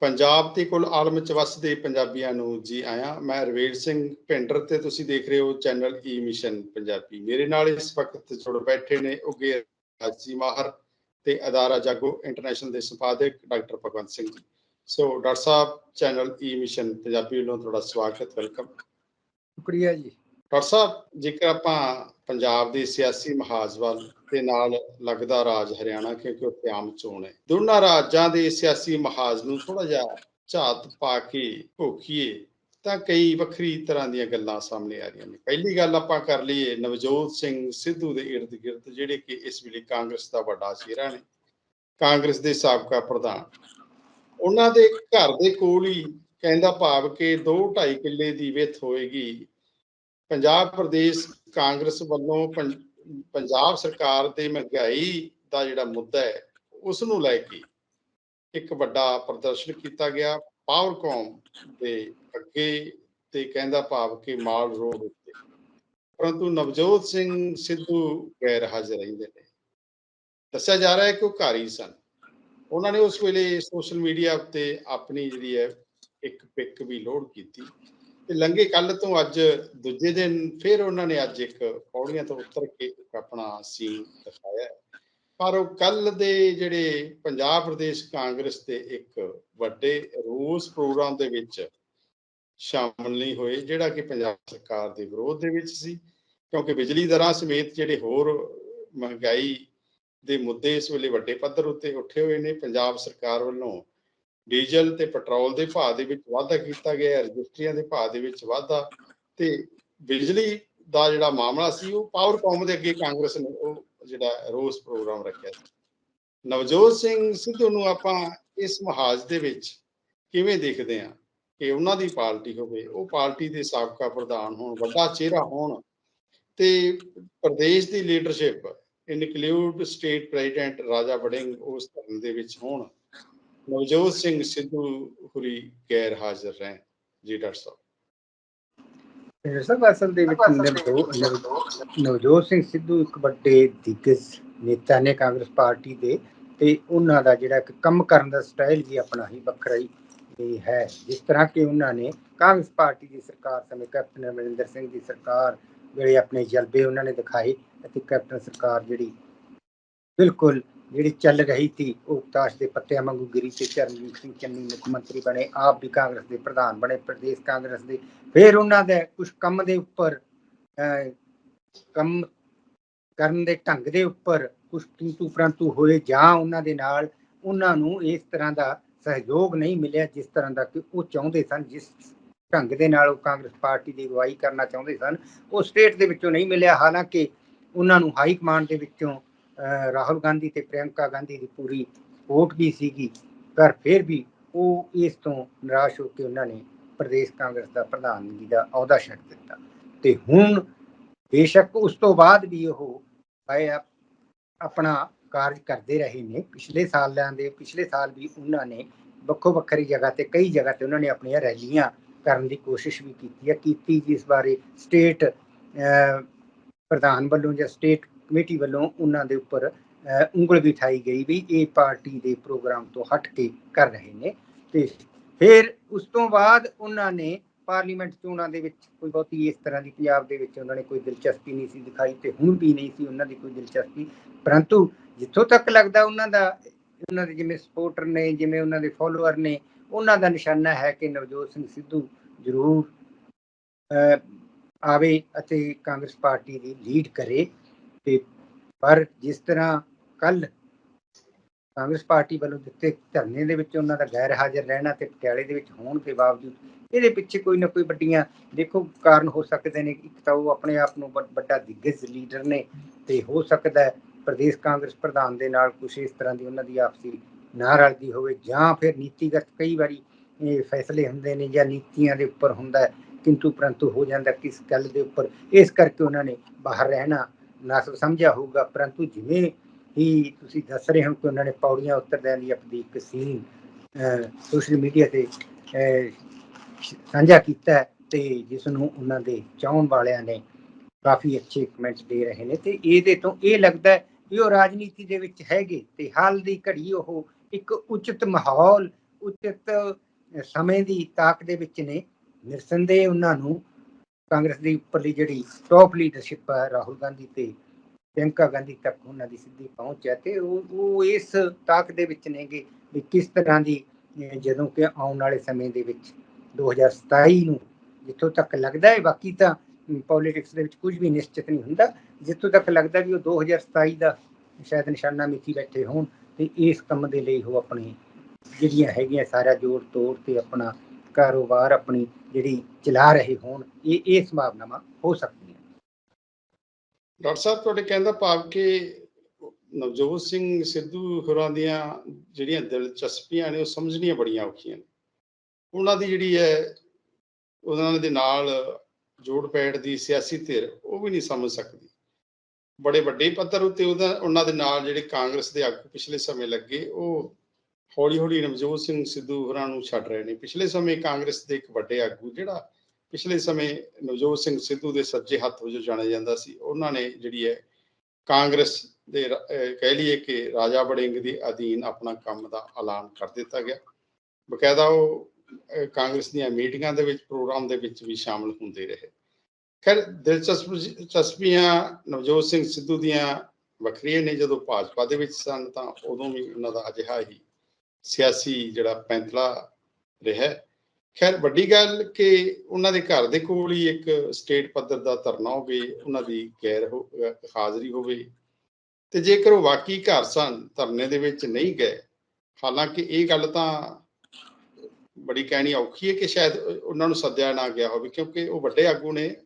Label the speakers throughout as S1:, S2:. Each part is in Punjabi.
S1: ਪੰਜਾਬ ਤੇ ਕੁੱਲ ਆਲਮ ਚ ਵਸਦੇ ਪੰਜਾਬੀਆਂ ਨੂੰ ਜੀ ਆਇਆਂ ਮੈਂ ਰਵੇਲ ਸਿੰਘ ਭਿੰਡਰ ਤੇ ਤੁਸੀਂ ਦੇਖ ਰਹੇ ਹੋ ਚੈਨਲ ਈ ਮਿਸ਼ਨ ਪੰਜਾਬੀ। ਮੇਰੇ ਨਾਲ ਇਸ ਵਕਤ ਜੁੜ ਬੈਠੇ ਨੇ ਉਗੇ ਰਾਜੀ ਮਾਹਰ ਤੇ ਅਦਾਰਾ ਜਾਗੋ ਇੰਟਰਨੈਸ਼ਨਲ ਦੇ ਸੰਪਾਦਕ doctor Bhagwant Singh ji. So doctor sahib channel E mission Punjabi ਵੱਲੋਂ ਤੁਹਾਡਾ ਸਵਾਗਤ ਵੈਲਕਮ।
S2: ਸ਼ੁਕਰੀਆ ਜੀ।
S1: ਡਾਕਟਰ ਸਾਹਿਬ ਜੇਕਰ ਆਪਾਂ ਪੰਜਾਬ ਦੇ ਸਿਆਸੀ ਮਹਾਜ਼ ਵੱਲ ਦੇ ਨਾਲ ਲੱਗਦਾ ਰਾਜ ਹਰਿਆਣਾ ਕਿਉਂਕਿ ਉੱਥੇ ਆਮ ਚੋਣ ਹੈ। ਦੋਨਾਂ ਰਾਜਾਂ ਦੇ ਸਿਆਸੀ ਮਹਾਜ਼ ਨੂੰ ਥੋੜਾ ਜਿਹਾ ਝਾਤ ਪਾ ਕੇ ਭੋਖੀਏ ਤਾਂ ਕਈ ਵੱਖਰੀ ਤਰ੍ਹਾਂ ਦੀਆਂ ਗੱਲਾਂ ਸਾਹਮਣੇ ਆ ਰਹੀਆਂ ਨੇ। ਪਹਿਲੀ ਗੱਲ ਆਪਾਂ ਕਰ ਲਈਏ, ਨਵਜੋਤ ਸਿੰਘ ਸਿੱਧੂ ਦੇ ਇਰਦ ਗਿਰਦ ਜਿਹੜੇ ਕਿ ਇਸ ਵੇਲੇ ਕਾਂਗਰਸ ਦਾ ਵੱਡਾ ਚਿਹਰਾ ਨੇ, ਕਾਂਗਰਸ ਦੇ ਸਾਬਕਾ ਪ੍ਰਧਾਨ। ਉਹਨਾਂ ਦੇ ਘਰ ਦੇ ਕੋਲ ਹੀ ਕਹਿੰਦਾ ਭਾਵ ਕਿ 2.5 ਕਿੱਲੇ ਦੀ ਵਿੱਥ ਹੋਏਗੀ। ਪੰਜਾਬ ਪ੍ਰਦੇਸ਼ ਕਾਂਗਰਸ ਵੱਲੋਂ ਪੰਜਾਬ ਸਰਕਾਰ ਦੇ ਮਹਿੰਗਾਈ ਦਾ ਜਿਹੜਾ ਮੁੱਦਾ ਹੈ ਉਸ ਨੂੰ ਲੈ ਕੇ ਇੱਕ ਵੱਡਾ ਪ੍ਰਦਰਸ਼ਨ ਕੀਤਾ ਗਿਆ। ਪਾਵਰਕੌਮ ਦੇ ਅੱਗੇ ਤੇ ਕਹਿੰਦਾ ਭਾਵ ਕਿ ਮਾਲ ਰੋਡ ਉੱਤੇ। ਪਰੰਤੂ ਨਵਜੋਤ ਸਿੰਘ ਸਿੱਧੂ ਗੈਰ ਹਾਜ਼ਰ ਰਹਿੰਦੇ ਨੇ। ਦੱਸਿਆ ਜਾ ਰਿਹਾ ਹੈ ਕਿ ਉਹ ਘਰ ਹੀ ਸਨ। ਉਹਨਾਂ ਨੇ ਉਸ ਵੇਲੇ ਸੋਸ਼ਲ ਮੀਡੀਆ ਉੱਤੇ ਆਪਣੀ ਜਿਹੜੀ ਹੈ ਇੱਕ ਪਿਕ ਵੀ ਲੋਡ ਕੀਤੀ। ਤੇ ਲੰਘੇ ਕੱਲ ਤੋਂ ਅੱਜ ਦੂਜੇ ਦਿਨ ਫਿਰ ਉਹਨਾਂ ਨੇ ਅੱਜ ਇੱਕ ਪੌੜੀਆਂ ਤੋਂ ਉਤਰ ਕੇ ਆਪਣਾ ਸੀਨ ਦਿਖਾਇਆ ਪਰ ਉਹ ਕੱਲ ਦੇ ਜਿਹੜੇ ਪੰਜਾਬ ਪ੍ਰਦੇਸ਼ ਕਾਂਗਰਸ ਦੇ ਇੱਕ ਵੱਡੇ ਰੋਸ ਪ੍ਰੋਗਰਾਮ ਦੇ ਵਿੱਚ ਸ਼ਾਮਲ ਨਹੀਂ ਹੋਏ, ਜਿਹੜਾ ਕਿ ਪੰਜਾਬ ਸਰਕਾਰ ਦੇ ਵਿਰੋਧ ਦੇ ਵਿੱਚ ਸੀ। ਕਿਉਂਕਿ ਬਿਜਲੀ ਦਰਾਂ ਸਮੇਤ ਜਿਹੜੇ ਹੋਰ ਮਹਿੰਗਾਈ ਦੇ ਮੁੱਦੇ ਇਸ ਵੇਲੇ ਵੱਡੇ ਪੱਧਰ ਉੱਤੇ ਉੱਠੇ ਹੋਏ ਨੇ। ਪੰਜਾਬ ਸਰਕਾਰ ਵੱਲੋਂ ਡੀਜ਼ਲ ਤੇ ਪੈਟਰੋਲ ਦੇ ਭਾਅ ਦੇ ਵਿੱਚ ਵਾਧਾ ਕੀਤਾ ਗਿਆ ਰਜਿਸਟਰੀਆਂ ਦੇ ਭਾਅ ਦੇ ਵਿੱਚ ਵਾਧਾ ਤੇ ਬਿਜਲੀ ਦਾ ਜਿਹੜਾ ਮਾਮਲਾ ਸੀ, ਉਹ ਪਾਵਰਕੌਮ ਦੇ ਅੱਗੇ ਕਾਂਗਰਸ ਨੇ ਉਹ ਜਿਹੜਾ ਰੋਸ ਪ੍ਰੋਗਰਾਮ ਰੱਖਿਆ ਸੀ। ਨਵਜੋਤ ਸਿੰਘ ਸਿੱਧੂ ਨੂੰ ਆਪਾਂ ਇਸ ਮਹਾਜ਼ ਦੇ ਵਿੱਚ ਕਿਵੇਂ ਦੇਖਦੇ ਹਾਂ ਕਿ ਉਹਨਾਂ ਦੀ ਪਾਰਟੀ ਹੋਵੇ, ਉਹ ਪਾਰਟੀ ਦੇ ਸਾਬਕਾ ਪ੍ਰਧਾਨ ਹੋਣ, ਵੱਡਾ ਚਿਹਰਾ ਹੋਣ ਤੇ ਪ੍ਰਦੇਸ਼ ਦੀ leadership include state president Raja Warring ਉਸ ਧਰਨ ਦੇ ਵਿੱਚ ਹੋਣ। ਨਵਜੋਤ ਸਿੰਘ ਸਿੱਧੂ ਹੁਰੀ ਗੈਰ ਹਾਜ਼ਰ ਰਹਿਣ ਜੀ ਡਾਕਟਰ ਸਾਹਿਬ।
S2: ਫਿਰ ਸਭ ਅਸਲ ਦੇ ਵਿੱਚ ਨਵਜੋ- ਨਵ- ਨਵਜੋਤ ਸਿੰਘ ਸਿੱਧੂ ਇੱਕ ਵੱਡੇ ਦਿੱਗਜ ਨੇਤਾ ਨੇ ਕਾਂਗਰਸ ਪਾਰਟੀ ਦੇ ਤੇ ਉਹਨਾਂ ਦਾ ਜਿਹੜਾ ਇੱਕ ਕੰਮ ਕਰਨ ਦਾ ਸਟਾਈਲ ਵੀ ਆਪਣਾ ਹੀ ਵੱਖਰਾ ਹੀ। ਜਿਸ ਤਰ੍ਹਾਂ ਕਿ ਉਹਨਾਂ ਨੇ ਕਾਂਗਰਸ ਪਾਰਟੀ ਦੀ ਸਰਕਾਰ ਸਮੇਂ ਕੈਪਟਨ ਅਮਰਿੰਦਰ ਸਿੰਘ ਦੀ ਸਰਕਾਰ ਵੇਲੇ ਆਪਣੇ ਜਲਬੇ ਉਹਨਾਂ ਨੇ ਦਿਖਾਏ ਅਤੇ ਕੈਪਟਨ ਸਰਕਾਰ ਜਿਹੜੀ ਬਿਲਕੁਲ ਜਿਹੜੀ ਚੱਲ ਰਹੀ ਸੀ, ਉਹ ਤਾਸ਼ ਦੇ ਪੱਤਿਆਂ ਵਾਂਗੂ ਗਿਰੀ ਤੇ ਚਰਨਜੀਤ ਸਿੰਘ ਚੰਨੀ ਮੁੱਖ ਮੰਤਰੀ ਬਣੇ, ਆਪ ਵੀ ਕਾਂਗਰਸ ਦੇ ਪ੍ਰਧਾਨ ਬਣੇ, ਪ੍ਰਦੇਸ਼ ਕਾਂਗਰਸ ਦੇ। ਫਿਰ ਉਹਨਾਂ ਦੇ ਕੁਝ ਕੰਮ ਦੇ ਉੱਪਰ ਕੰਮ ਕਰਨ ਦੇ ਢੰਗ ਦੇ ਉੱਪਰ ਕੁਝ ਕਿੰਤੂ ਪ੍ਰੰਤੂ ਹੋਏ ਜਾਂ ਉਹਨਾਂ ਦੇ ਨਾਲ, ਉਹਨਾਂ ਨੂੰ ਇਸ ਤਰ੍ਹਾਂ ਦਾ ਸਹਿਯੋਗ ਨਹੀਂ ਮਿਲਿਆ ਜਿਸ ਤਰ੍ਹਾਂ ਦਾ ਕਿ ਉਹ ਚਾਹੁੰਦੇ ਸਨ, ਜਿਸ ਢੰਗ ਦੇ ਨਾਲ ਉਹ ਕਾਂਗਰਸ ਪਾਰਟੀ ਦੀ ਅਗਵਾਈ ਕਰਨਾ ਚਾਹੁੰਦੇ ਸਨ, ਉਹ ਸਟੇਟ ਦੇ ਵਿੱਚੋਂ ਨਹੀਂ ਮਿਲਿਆ। ਹਾਲਾਂਕਿ ਉਹਨਾਂ ਨੂੰ ਹਾਈ ਕਮਾਂਡ ਦੇ ਵਿੱਚੋਂ ਰਾਹੁਲ ਗਾਂਧੀ ਤੇ ਪ੍ਰਿਯੰਕਾ ਗਾਂਧੀ ਦੀ ਪੂਰੀ ਸਪੋਰਟ ਵੀ ਸੀਗੀ, ਪਰ ਫਿਰ ਵੀ ਉਹ ਇਸ ਤੋਂ ਨਿਰਾਸ਼ ਹੋ ਕੇ ਉਹਨਾਂ ਨੇ ਪ੍ਰਦੇਸ਼ ਕਾਂਗਰਸ ਦਾ ਪ੍ਰਧਾਨਗੀ ਦਾ ਅਹੁਦਾ ਛੱਡ ਦਿੱਤਾ। ਤੇ ਹੁਣ ਬੇਸ਼ੱਕ ਉਸ ਤੋਂ ਬਾਅਦ ਵੀ ਉਹ ਆਪਣਾ ਕਾਰਜ ਕਰਦੇ ਰਹੇ ਨੇ। ਪਿਛਲੇ ਸਾਲਾਂ ਦੇ, ਪਿਛਲੇ ਸਾਲ ਵੀ ਉਹਨਾਂ ਨੇ ਵੱਖੋ ਵੱਖਰੀ ਜਗ੍ਹਾ ਤੇ, ਕਈ ਜਗ੍ਹਾ ਤੇ ਉਹਨਾਂ ਨੇ ਆਪਣੀਆਂ ਰੈਲੀਆਂ ਕਰਨ ਦੀ ਕੋਸ਼ਿਸ਼ ਵੀ ਕੀਤੀ ਹੈ। ਕੀਤੀ ਜਿਸ ਬਾਰੇ ਸਟੇਟ ਪ੍ਰਧਾਨ ਵੱਲੋਂ ਜਾਂ ਸਟੇਟ ਕਮੇਟੀ ਵੱਲੋਂ ਉਹਨਾਂ ਦੇ ਉੱਪਰ ਉਂਗਲ ਵੀ ਠਾਈ ਗਈ ਵੀ ਇਹ ਪਾਰਟੀ ਦੇ ਪ੍ਰੋਗਰਾਮ ਤੋਂ ਹਟ ਕੇ ਕਰ ਰਹੇ ਨੇ। ਤੇ ਫਿਰ ਉਸ ਤੋਂ ਬਾਅਦ ਉਹਨਾਂ ਨੇ ਪਾਰਲੀਮੈਂਟ ਚੋਣਾਂ ਦੇ ਵਿੱਚ ਕੋਈ ਬਹੁਤੀ ਇਸ ਤਰ੍ਹਾਂ ਦੀ, ਪੰਜਾਬ ਦੇ ਵਿੱਚ ਉਹਨਾਂ ਨੇ ਕੋਈ ਦਿਲਚਸਪੀ ਨਹੀਂ ਸੀ ਦਿਖਾਈ ਤੇ ਹੁਣ ਵੀ ਨਹੀਂ ਸੀ ਉਹਨਾਂ ਦੀ ਕੋਈ ਦਿਲਚਸਪੀ। ਪਰੰਤੂ ਜਿੱਥੋਂ ਤੱਕ ਲੱਗਦਾ ਉਹਨਾਂ ਦਾ, ਉਹਨਾਂ ਦੇ ਜਿਵੇਂ ਸਪੋਰਟਰ ਨੇ, ਜਿਵੇਂ ਉਹਨਾਂ ਦੇ ਫਾਲੋਅਰ ਨੇ, ਉਹਨਾਂ ਦਾ ਨਿਸ਼ਾਨਾ ਹੈ ਕਿ ਨਵਜੋਤ ਸਿੰਘ ਸਿੱਧੂ ਜ਼ਰੂਰ ਆਵੇ ਅਤੇ ਕਾਂਗਰਸ ਪਾਰਟੀ ਦੀ ਲੀਡ ਕਰੇ। ਤੇ ਪਰ ਜਿਸ ਤਰ੍ਹਾਂ ਕੱਲ ਕਾਂਗਰਸ ਪਾਰਟੀ ਵੱਲੋਂ ਦਿੱਤੇ ਧਰਨੇ ਦੇ ਵਿੱਚ ਉਹਨਾਂ ਦਾ ਗੈਰ ਹਾਜ਼ਰ ਰਹਿਣਾ ਤੇ ਪਟਿਆਲੇ ਦੇ ਵਿੱਚ ਹੋਣ ਦੇ ਬਾਵਜੂਦ ਇਹਦੇ ਪਿੱਛੇ ਕੋਈ ਨਾ ਕੋਈ ਵੱਡੀਆਂ, ਦੇਖੋ ਕਾਰਨ ਹੋ ਸਕਦੇ ਨੇ। ਇੱਕ ਤਾਂ ਉਹ ਆਪਣੇ ਆਪ ਨੂੰ ਵੱਡਾ ਦਿੱਗਜ ਲੀਡਰ ਨੇ ਤੇ ਹੋ ਸਕਦਾ ਹੈ ਪ੍ਰਦੇਸ਼ ਕਾਂਗਰਸ ਪ੍ਰਧਾਨ ਦੇ ਨਾਲ ਕੁਝ ਇਸ ਤਰ੍ਹਾਂ ਦੀ ਉਹਨਾਂ ਦੀ ਆਪਸੀ ਨਾ ਰਲਦੀ ਹੋਵੇ ਜਾਂ ਫਿਰ ਨੀਤੀਗਤ ਕਈ ਵਾਰੀ ਇਹ ਫੈਸਲੇ ਹੁੰਦੇ ਨੇ ਜਾਂ ਨੀਤੀਆਂ ਦੇ ਉੱਪਰ ਹੁੰਦਾ ਹੈ। ਕਿੰਤੂ ਪਰੰਤੂ ਹੋ ਜਾਂਦਾ ਕਿਸ ਗੱਲ ਦੇ ਉੱਪਰ। ਇਸ ਕਰਕੇ ਉਹਨਾਂ ਨੇ ਬਾਹਰ ਰਹਿਣਾ ਨਾ ਸਮਝਿਆ ਹੋਊਗਾ, ਪਰੰਤੂ ਜਿਵੇਂ ਹੀ ਤੁਸੀਂ ਦੱਸ ਰਹੇ ਹੋ ਕਿ ਉਹਨਾਂ ਨੇ ਪੌੜੀਆਂ ਉਤਰਦਿਆਂ ਦੀ ਆਪਣੀ ਇੱਕ ਸੀਨ ਸੋਸ਼ਲ ਮੀਡੀਆ ਤੇ ਸਾਂਝਾ ਕੀਤਾ ਤੇ ਜਿਸ ਨੂੰ ਉਹਨਾਂ ਦੇ ਚਾਹਣ ਵਾਲਿਆਂ ਨੇ ਕਾਫੀ ਅੱਛੇ ਕਮੈਂਟਸ ਦੇ ਰਹੇ ਨੇ ਤੇ ਇਹਦੇ ਤੋਂ ਇਹ ਲੱਗਦਾ ਹੈ ਵੀ ਉਹ ਰਾਜਨੀਤੀ ਦੇ ਵਿੱਚ ਹੈਗੇ ਤੇ ਹਾਲ ਦੀ ਘੜੀ ਉਹ ਇੱਕ ਉਚਿਤ ਮਾਹੌਲ, ਉਚਿਤ ਸਮੇਂ ਦੀ ਤਾਕ ਦੇ ਵਿੱਚ ਨੇ। ਨਿਰਸੰਦੇਹ ਉਹਨਾਂ ਨੂੰ ਕਾਂਗਰਸ ਦੀ ਉੱਪਰਲੀ ਜਿਹੜੀ ਟੌਪ ਲੀਡਰਸ਼ਿਪ ਹੈ ਰਾਹੁਲ ਗਾਂਧੀ ਤੇ ਪ੍ਰਿਯੰਕਾ ਗਾਂਧੀ ਤੱਕ ਉਹਨਾਂ ਦੀ ਸਿੱਧੀ ਪਹੁੰਚ ਹੈ ਤੇ ਉਹ ਇਸ ਤਾਕ ਦੇ ਵਿੱਚ ਨੇਗੇ ਵੀ ਕਿਸ ਤਰ੍ਹਾਂ ਦੀ ਜਦੋਂ ਕਿ ਆਉਣ ਵਾਲੇ ਸਮੇਂ ਦੇ ਵਿੱਚ 2027 ਨੂੰ ਜਿੱਥੋਂ ਤੱਕ ਲੱਗਦਾ ਹੈ, ਬਾਕੀ ਤਾਂ ਪੋਲਿਟਿਕਸ ਦੇ ਵਿੱਚ ਕੁਝ ਵੀ ਨਿਸ਼ਚਿਤ ਨਹੀਂ ਹੁੰਦਾ, ਜਿੱਥੋਂ ਤੱਕ ਲੱਗਦਾ ਵੀ ਉਹ 2027 ਦਾ ਸ਼ਾਇਦ ਨਿਸ਼ਾਨਾ ਮਿੱਥੀ ਬੈਠੇ ਹੋਣ ਤੇ ਇਸ ਕੰਮ ਦੇ ਲਈ ਉਹ ਆਪਣੀ ਜਿਹੜੀਆਂ ਹੈਗੀਆਂ ਸਾਰਾ ਜੋੜ ਤੋੜ ਤੇ ਆਪਣਾ ਕਾਰੋਬਾਰ ਆਪਣੀ ਜਿਹੜੀ ਚਲਾ ਰਹੇ ਹੋਣ, ਇਹ ਇਹ ਸੰਭਾਵਨਾਵਾਂ ਹੋ ਸਕਦੀਆਂ
S1: ਡਾਕਟਰ ਸਾਹਿਬ, ਤੁਹਾਡੇ ਕਹਿੰਦਾ ਭਾਵ ਕਿ ਨਵਜੋਤ ਸਿੰਘ ਸਿੱਧੂ ਹੋਰਾਂ ਦੀਆਂ ਜਿਹੜੀਆਂ ਦਿਲਚਸਪੀਆਂ ਨੇ, ਉਹ ਸਮਝਣੀਆਂ ਬੜੀਆਂ ਔਖੀਆਂ ਨੇ। ਉਹਨਾਂ ਦੀ ਜਿਹੜੀ ਹੈ, ਉਹਨਾਂ ਦੇ ਨਾਲ ਜੋੜ ਪੈੜ ਦੀ ਸਿਆਸੀ ਧਿਰ, ਉਹ ਵੀ ਨਹੀਂ ਸਮਝ ਸਕਦੀ। ਬੜੇ ਵੱਡੇ ਪੱਧਰ ਉੱਤੇ ਉਹਦਾ, ਉਹਨਾਂ ਦੇ ਨਾਲ ਜਿਹੜੇ ਕਾਂਗਰਸ ਦੇ ਆਗੂ ਪਿਛਲੇ ਸਮੇਂ ਲੱਗੇ, ਉਹ ਹੌਲੀ ਹੌਲੀ ਨਵਜੋਤ ਸਿੰਘ ਸਿੱਧੂ ਹੋਰਾਂ ਨੂੰ ਛੱਡ ਰਹੇ ਨੇ। ਪਿਛਲੇ ਸਮੇਂ ਕਾਂਗਰਸ ਦੇ ਇੱਕ ਵੱਡੇ ਆਗੂ ਜਿਹੜਾ ਪਿਛਲੇ ਸਮੇਂ ਨਵਜੋਤ ਸਿੰਘ ਸਿੱਧੂ ਦੇ ਸੱਜੇ ਹੱਥ ਵਜੋਂ ਜਾਣਿਆ ਜਾਂਦਾ ਸੀ, ਉਹਨਾਂ ਨੇ ਜਿਹੜੀ ਹੈ ਕਾਂਗਰਸ ਦੇ ਕਹਿ ਲਈਏ ਕਿ ਰਾਜਾ ਵੜਿੰਗ ਦੇ ਅਧੀਨ ਆਪਣਾ ਕੰਮ ਦਾ ਐਲਾਨ ਕਰ ਦਿੱਤਾ ਗਿਆ। ਬਕਾਇਦਾ ਉਹ ਕਾਂਗਰਸ ਦੀਆਂ ਮੀਟਿੰਗਾਂ ਦੇ ਵਿੱਚ, ਪ੍ਰੋਗਰਾਮ ਦੇ ਵਿੱਚ ਵੀ ਸ਼ਾਮਲ ਹੁੰਦੇ ਰਹੇ। ਖੈਰ, ਦਿਲਚਸਪ ਦਿਲਚਸਪੀਆਂ ਨਵਜੋਤ ਸਿੰਘ ਸਿੱਧੂ ਦੀਆਂ ਵੱਖਰੀਆਂ ਨੇ। ਜਦੋਂ ਭਾਜਪਾ ਦੇ ਵਿੱਚ ਸਨ ਤਾਂ ਉਦੋਂ ਵੀ ਉਹਨਾਂ ਦਾ ਅਜਿਹਾ ਹੀ ਸਿਆਸੀ ਜਿਹੜਾ ਪੈਂਤਲਾ ਰਿਹਾ ਖੈਰ, ਵੱਡੀ ਗੱਲ ਕਿ ਉਹਨਾਂ ਦੇ ਘਰ ਦੇ ਕੋਲ ਹੀ ਇੱਕ ਸਟੇਟ ਪੱਧਰ ਦਾ ਧਰਨਾ ਹੋਵੇ, ਉਹਨਾਂ ਦੀ ਗੈਰ ਹੋ- ਹਾਜ਼ਰੀ ਹੋਵੇ। ਤੇ ਜੇਕਰ ਉਹ ਵਾਕਈ ਘਰ ਸਨ, ਧਰਨੇ ਦੇ ਵਿੱਚ ਨਹੀਂ ਗਏ, ਹਾਲਾਂਕਿ ਇਹ ਗੱਲ ਤਾਂ ਬੜੀ ਕਹਿਣੀ ਔਖੀ ਹੈ ਕਿ ਸ਼ਾਇਦ ਉਹਨਾਂ ਨੂੰ ਸੱਦਿਆ ਨਾ ਗਿਆ ਹੋਵੇ, ਕਿਉਂਕਿ ਉਹ ਵੱਡੇ ਆਗੂ ਨੇ,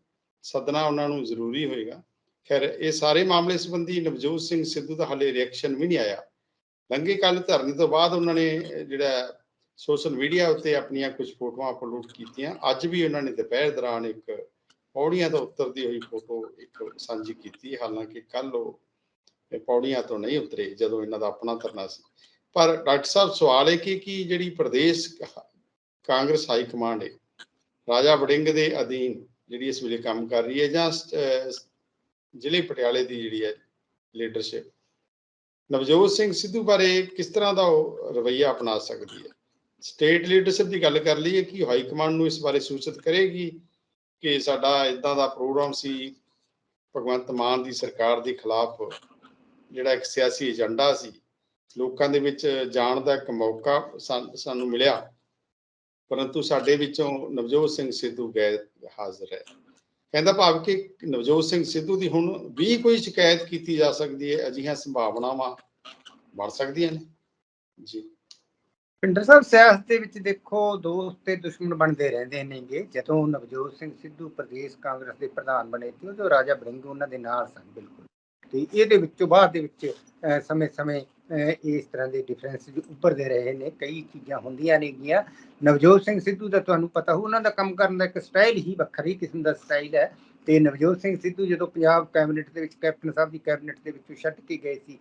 S1: ਸੱਦਣਾ ਉਹਨਾਂ ਨੂੰ ਜ਼ਰੂਰੀ ਹੋਏਗਾ। ਖੈਰ, ਇਹ ਸਾਰੇ ਮਾਮਲੇ ਸੰਬੰਧੀ ਨਵਜੋਤ ਸਿੰਘ ਸਿੱਧੂ ਦਾ ਹਾਲੇ ਰਿਐਕਸ਼ਨ ਵੀ ਨਹੀਂ ਆਇਆ। ਲੰਘੇ ਕੱਲ ਧਰਨੇ ਤੋਂ ਬਾਅਦ ਉਹਨਾਂ ਨੇ ਜਿਹੜਾ ਸੋਸ਼ਲ ਮੀਡੀਆ ਉੱਤੇ ਆਪਣੀਆਂ ਕੁਝ ਫੋਟੋਆਂ ਅਪਲੋਡ ਕੀਤੀਆਂ। ਅੱਜ ਵੀ ਉਹਨਾਂ ਨੇ ਦੁਪਹਿਰ ਦੌਰਾਨ ਇੱਕ ਪੌੜੀਆਂ ਤੋਂ ਉਤਰਦੀ ਹੋਈ ਫੋਟੋ ਇੱਕ ਸਾਂਝੀ ਕੀਤੀ ਹਾਲਾਂਕਿ ਕੱਲ ਉਹ ਪੌੜੀਆਂ ਤੋਂ ਨਹੀਂ ਉਤਰੇ ਜਦੋਂ ਇਹਨਾਂ ਦਾ ਆਪਣਾ ਧਰਨਾ ਸੀ। ਪਰ ਡਾਕਟਰ ਸਾਹਿਬ, ਸਵਾਲ ਹੈ ਕਿ, ਕੀ ਜਿਹੜੀ ਪ੍ਰਦੇਸ਼ ਕਾਂਗਰਸ ਹਾਈ ਕਮਾਂਡ ਹੈ, ਰਾਜਾ ਵੜਿੰਗ ਦੇ ਅਧੀਨ ਜਿਹੜੀ ਇਸ ਵੇਲੇ ਕੰਮ ਕਰ ਰਹੀ ਹੈ ਜਾਂ ਜ਼ਿਲ੍ਹੇ ਪਟਿਆਲੇ ਦੀ ਜਿਹੜੀ ਹੈ ਲੀਡਰਸ਼ਿਪ ਨਵਜੋਤ ਸਿੰਘ ਸਿੱਧੂ ਬਾਰੇ ਕਿਸ ਤਰ੍ਹਾਂ ਦਾ ਉਹ ਰਵੱਈਆ ਅਪਣਾ ਸਕਦੀ ਹੈ? ਸਟੇਟ ਲੀਡਰਸ਼ਿਪ ਦੀ ਗੱਲ ਕਰ ਲਈਏ ਕਿ ਹਾਈ ਕਮਾਂਡ ਨੂੰ ਇਸ ਬਾਰੇ ਸੂਚਿਤ ਕਰੇਗੀ ਕਿ ਸਾਡਾ ਇਦਾਂ ਦਾ ਪ੍ਰੋਗਰਾਮ ਸੀ, ਭਗਵੰਤ ਮਾਨ ਦੀ ਸਰਕਾਰ ਦੇ ਖਿਲਾਫ ਜਿਹੜਾ ਇੱਕ ਸਿਆਸੀ ਏਜੰਡਾ ਸੀ, ਲੋਕਾਂ ਦੇ ਵਿੱਚ ਜਾਣ ਦਾ ਇੱਕ ਮੌਕਾ ਸਾਨੂੰ ਮਿਲਿਆ, ਪਰੰਤੂ ਸਾਡੇ ਵਿੱਚੋਂ ਨਵਜੋਤ ਸਿੰਘ ਸਿੱਧੂ ਗੈਰ ਹਾਜ਼ਰ ਹੈ। ਕਹਿੰਦਾ ਭਾਵ ਕਿ ਨਵਜੋਤ ਸਿੰਘ ਸਿੱਧੂ ਦੀ ਹੁਣ ਵੀ ਕੋਈ ਸ਼ਿਕਾਇਤ ਕੀਤੀ ਜਾ ਸਕਦੀ ਹੈ, ਅਜਿਹੀਆਂ ਸੰਭਾਵਨਾਵਾਂ ਬਣ ਸਕਦੀਆਂ ਨੇ। ਜੀ।
S2: ਪਿੰਡਰ ਸਾਹਿਬ, ਸਿਆਸਤ ਦੇ ਵਿੱਚ ਦੇਖੋ ਦੋਸਤ ਤੇ ਦੁਸ਼ਮਣ ਬਣਦੇ ਰਹਿੰਦੇ ਨੇਗੇ। ਜਦੋਂ ਨਵਜੋਤ ਸਿੰਘ ਸਿੱਧੂ ਪ੍ਰਦੇਸ਼ ਕਾਂਗਰਸ ਦੇ ਪ੍ਰਧਾਨ ਬਣੇ ਸੀ ਉਦੋਂ ਰਾਜਾ ਬਰਿੰਗ ਉਹਨਾਂ ਦੇ ਨਾਲ ਸਨ, ਬਿਲਕੁਲ। ਤੇ ਇਹਦੇ ਵਿੱਚੋਂ ਬਾਅਦ ਦੇ ਵਿੱਚ ਸਮੇਂ-ਸਮੇਂ ਇਸ ਤਰ੍ਹਾਂ ਦੇ ਡਿਫਰੈਂਸ ਉੱਭਰਦੇ ਰਹੇ ਨੇ, ਕਈ ਚੀਜ਼ਾਂ ਹੁੰਦੀਆਂ ਨੇਗੀਆਂ। ਨਵਜੋਤ ਸਿੰਘ ਸਿੱਧੂ ਦਾ ਤੁਹਾਨੂੰ ਪਤਾ ਹੋ ਉਹਨਾਂ ਦਾ ਕੰਮ ਕਰਨ ਦਾ ਇੱਕ ਸਟਾਈਲ ਹੀ ਵੱਖਰੀ ਕਿਸਮ ਦਾ ਸਟਾਈਲ ਹੈ। ਤੇ ਨਵਜੋਤ ਸਿੰਘ ਸਿੱਧੂ ਜਦੋਂ ਪੰਜਾਬ ਕੈਬਨਿਟ ਦੇ ਵਿੱਚ ਕੈਪਟਨ ਸਾਹਿਬ ਦੀ ਕੈਬਨਿਟ ਦੇ ਵਿੱਚੋਂ ਛੱਡ ਕੇ ਗਏ ਸੀ,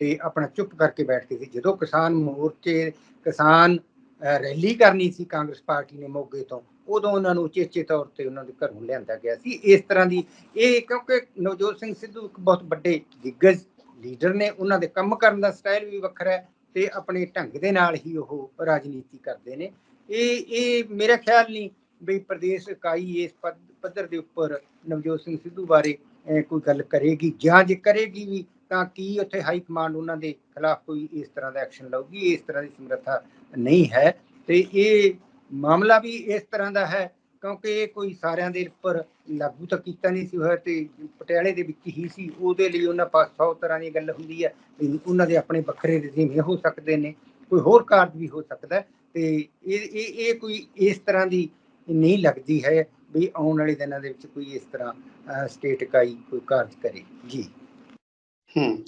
S2: ਤੇ ਆਪਣਾ ਚੁੱਪ ਕਰਕੇ ਬੈਠ ਗਏ ਸੀ। ਜਦੋਂ ਕਿਸਾਨ ਮੋਰਚੇ, ਕਿਸਾਨ ਰੈਲੀ ਕਰਨੀ ਸੀ ਕਾਂਗਰਸ ਪਾਰਟੀ ਨੇ ਮੋਗੇ ਤੋਂ, ਉਦੋਂ ਉਹਨਾਂ ਨੂੰ ਉਚੇਚੇ ਤੌਰ ਤੇ ਉਹਨਾਂ ਦੇ ਘਰੋਂ ਲਿਆਂਦਾ ਗਿਆ ਸੀ। ਇਸ ਤਰ੍ਹਾਂ ਦੀ ਇਹ ਕਿਉਂਕਿ ਨਵਜੋਤ ਸਿੰਘ ਸਿੱਧੂ ਇੱਕ ਬਹੁਤ ਵੱਡੇ ਦਿੱਗਜ ਲੀਡਰ ਨੇ ਉਹਨਾਂ ਦੇ ਕੰਮ ਕਰਨ ਦਾ ਸਟਾਈਲ ਵੀ ਵੱਖਰਾ ਹੈ ਤੇ ਆਪਣੇ ਢੰਗ ਦੇ ਨਾਲ ਹੀ ਉਹ ਰਾਜਨੀਤੀ ਕਰਦੇ ਨੇ। ਇਹ ਇਹ ਮੇਰਾ ਖਿਆਲ ਨਹੀਂ ਵੀ ਪ੍ਰਦੇਸ਼ ਇਕਾਈ ਇਸ ਪੱਧਰ ਦੇ ਉੱਪਰ ਨਵਜੋਤ ਸਿੰਘ ਸਿੱਧੂ ਬਾਰੇ ਕੋਈ ਗੱਲ ਕਰੇਗੀ ਜਾਂ ਜੇ ਕਰੇਗੀ ਵੀ ਤਾਂ ਕੀ ਉੱਥੇ ਹਾਈ ਕਮਾਂਡ ਉਹਨਾਂ ਦੇ ਖਿਲਾਫ ਕੋਈ ਇਸ ਤਰ੍ਹਾਂ ਦਾ ਐਕਸ਼ਨ ਲਊਗੀ, ਇਸ ਤਰ੍ਹਾਂ ਦੀ ਸਮਰੱਥਾ ਨਹੀਂ ਹੈ। ਤੇ ਇਹ ਮਾਮਲਾ ਵੀ ਇਸ ਤਰ੍ਹਾਂ ਦਾ ਹੈ ਕਿਉਂਕਿ ਇਹ ਕੋਈ ਸਾਰਿਆਂ ਦੇ ਉੱਪਰ ਲਾਗੂ ਤਾਂ ਕੀਤਾ ਨਹੀਂ ਸੀ ਹੋਇਆ ਤੇ ਪਟਿਆਲੇ ਦੇ ਵਿੱਚ ਹੀ ਸੀ, ਉਹਦੇ ਲਈ ਉਹਨਾਂ ਪਾਸ 100 ਤਰ੍ਹਾਂ ਦੀ ਗੱਲ ਹੁੰਦੀ ਹੈ ਵੀ ਉਹਨਾਂ ਦੇ ਆਪਣੇ ਵੱਖਰੇ ਰਜੀਮੇ ਹੋ ਸਕਦੇ ਨੇ, ਕੋਈ ਹੋਰ ਕਾਰਜ ਵੀ ਹੋ ਸਕਦਾ ਹੈ ਤੇ ਇਹ ਇਹ ਇਹ ਕੋਈ ਇਸ ਤਰ੍ਹਾਂ ਦੀ ਨਹੀਂ ਲੱਗਦੀ ਹੈ ਵੀ ਆਉਣ ਵਾਲੇ ਦਿਨਾਂ ਦੇ ਵਿੱਚ ਕੋਈ ਇਸ ਤਰ੍ਹਾਂ ਸਟੇਟ ਇਕਾਈ ਕੋਈ ਕਾਰਜ ਕਰੇ। ਜੀ।
S1: ਹੂੰ।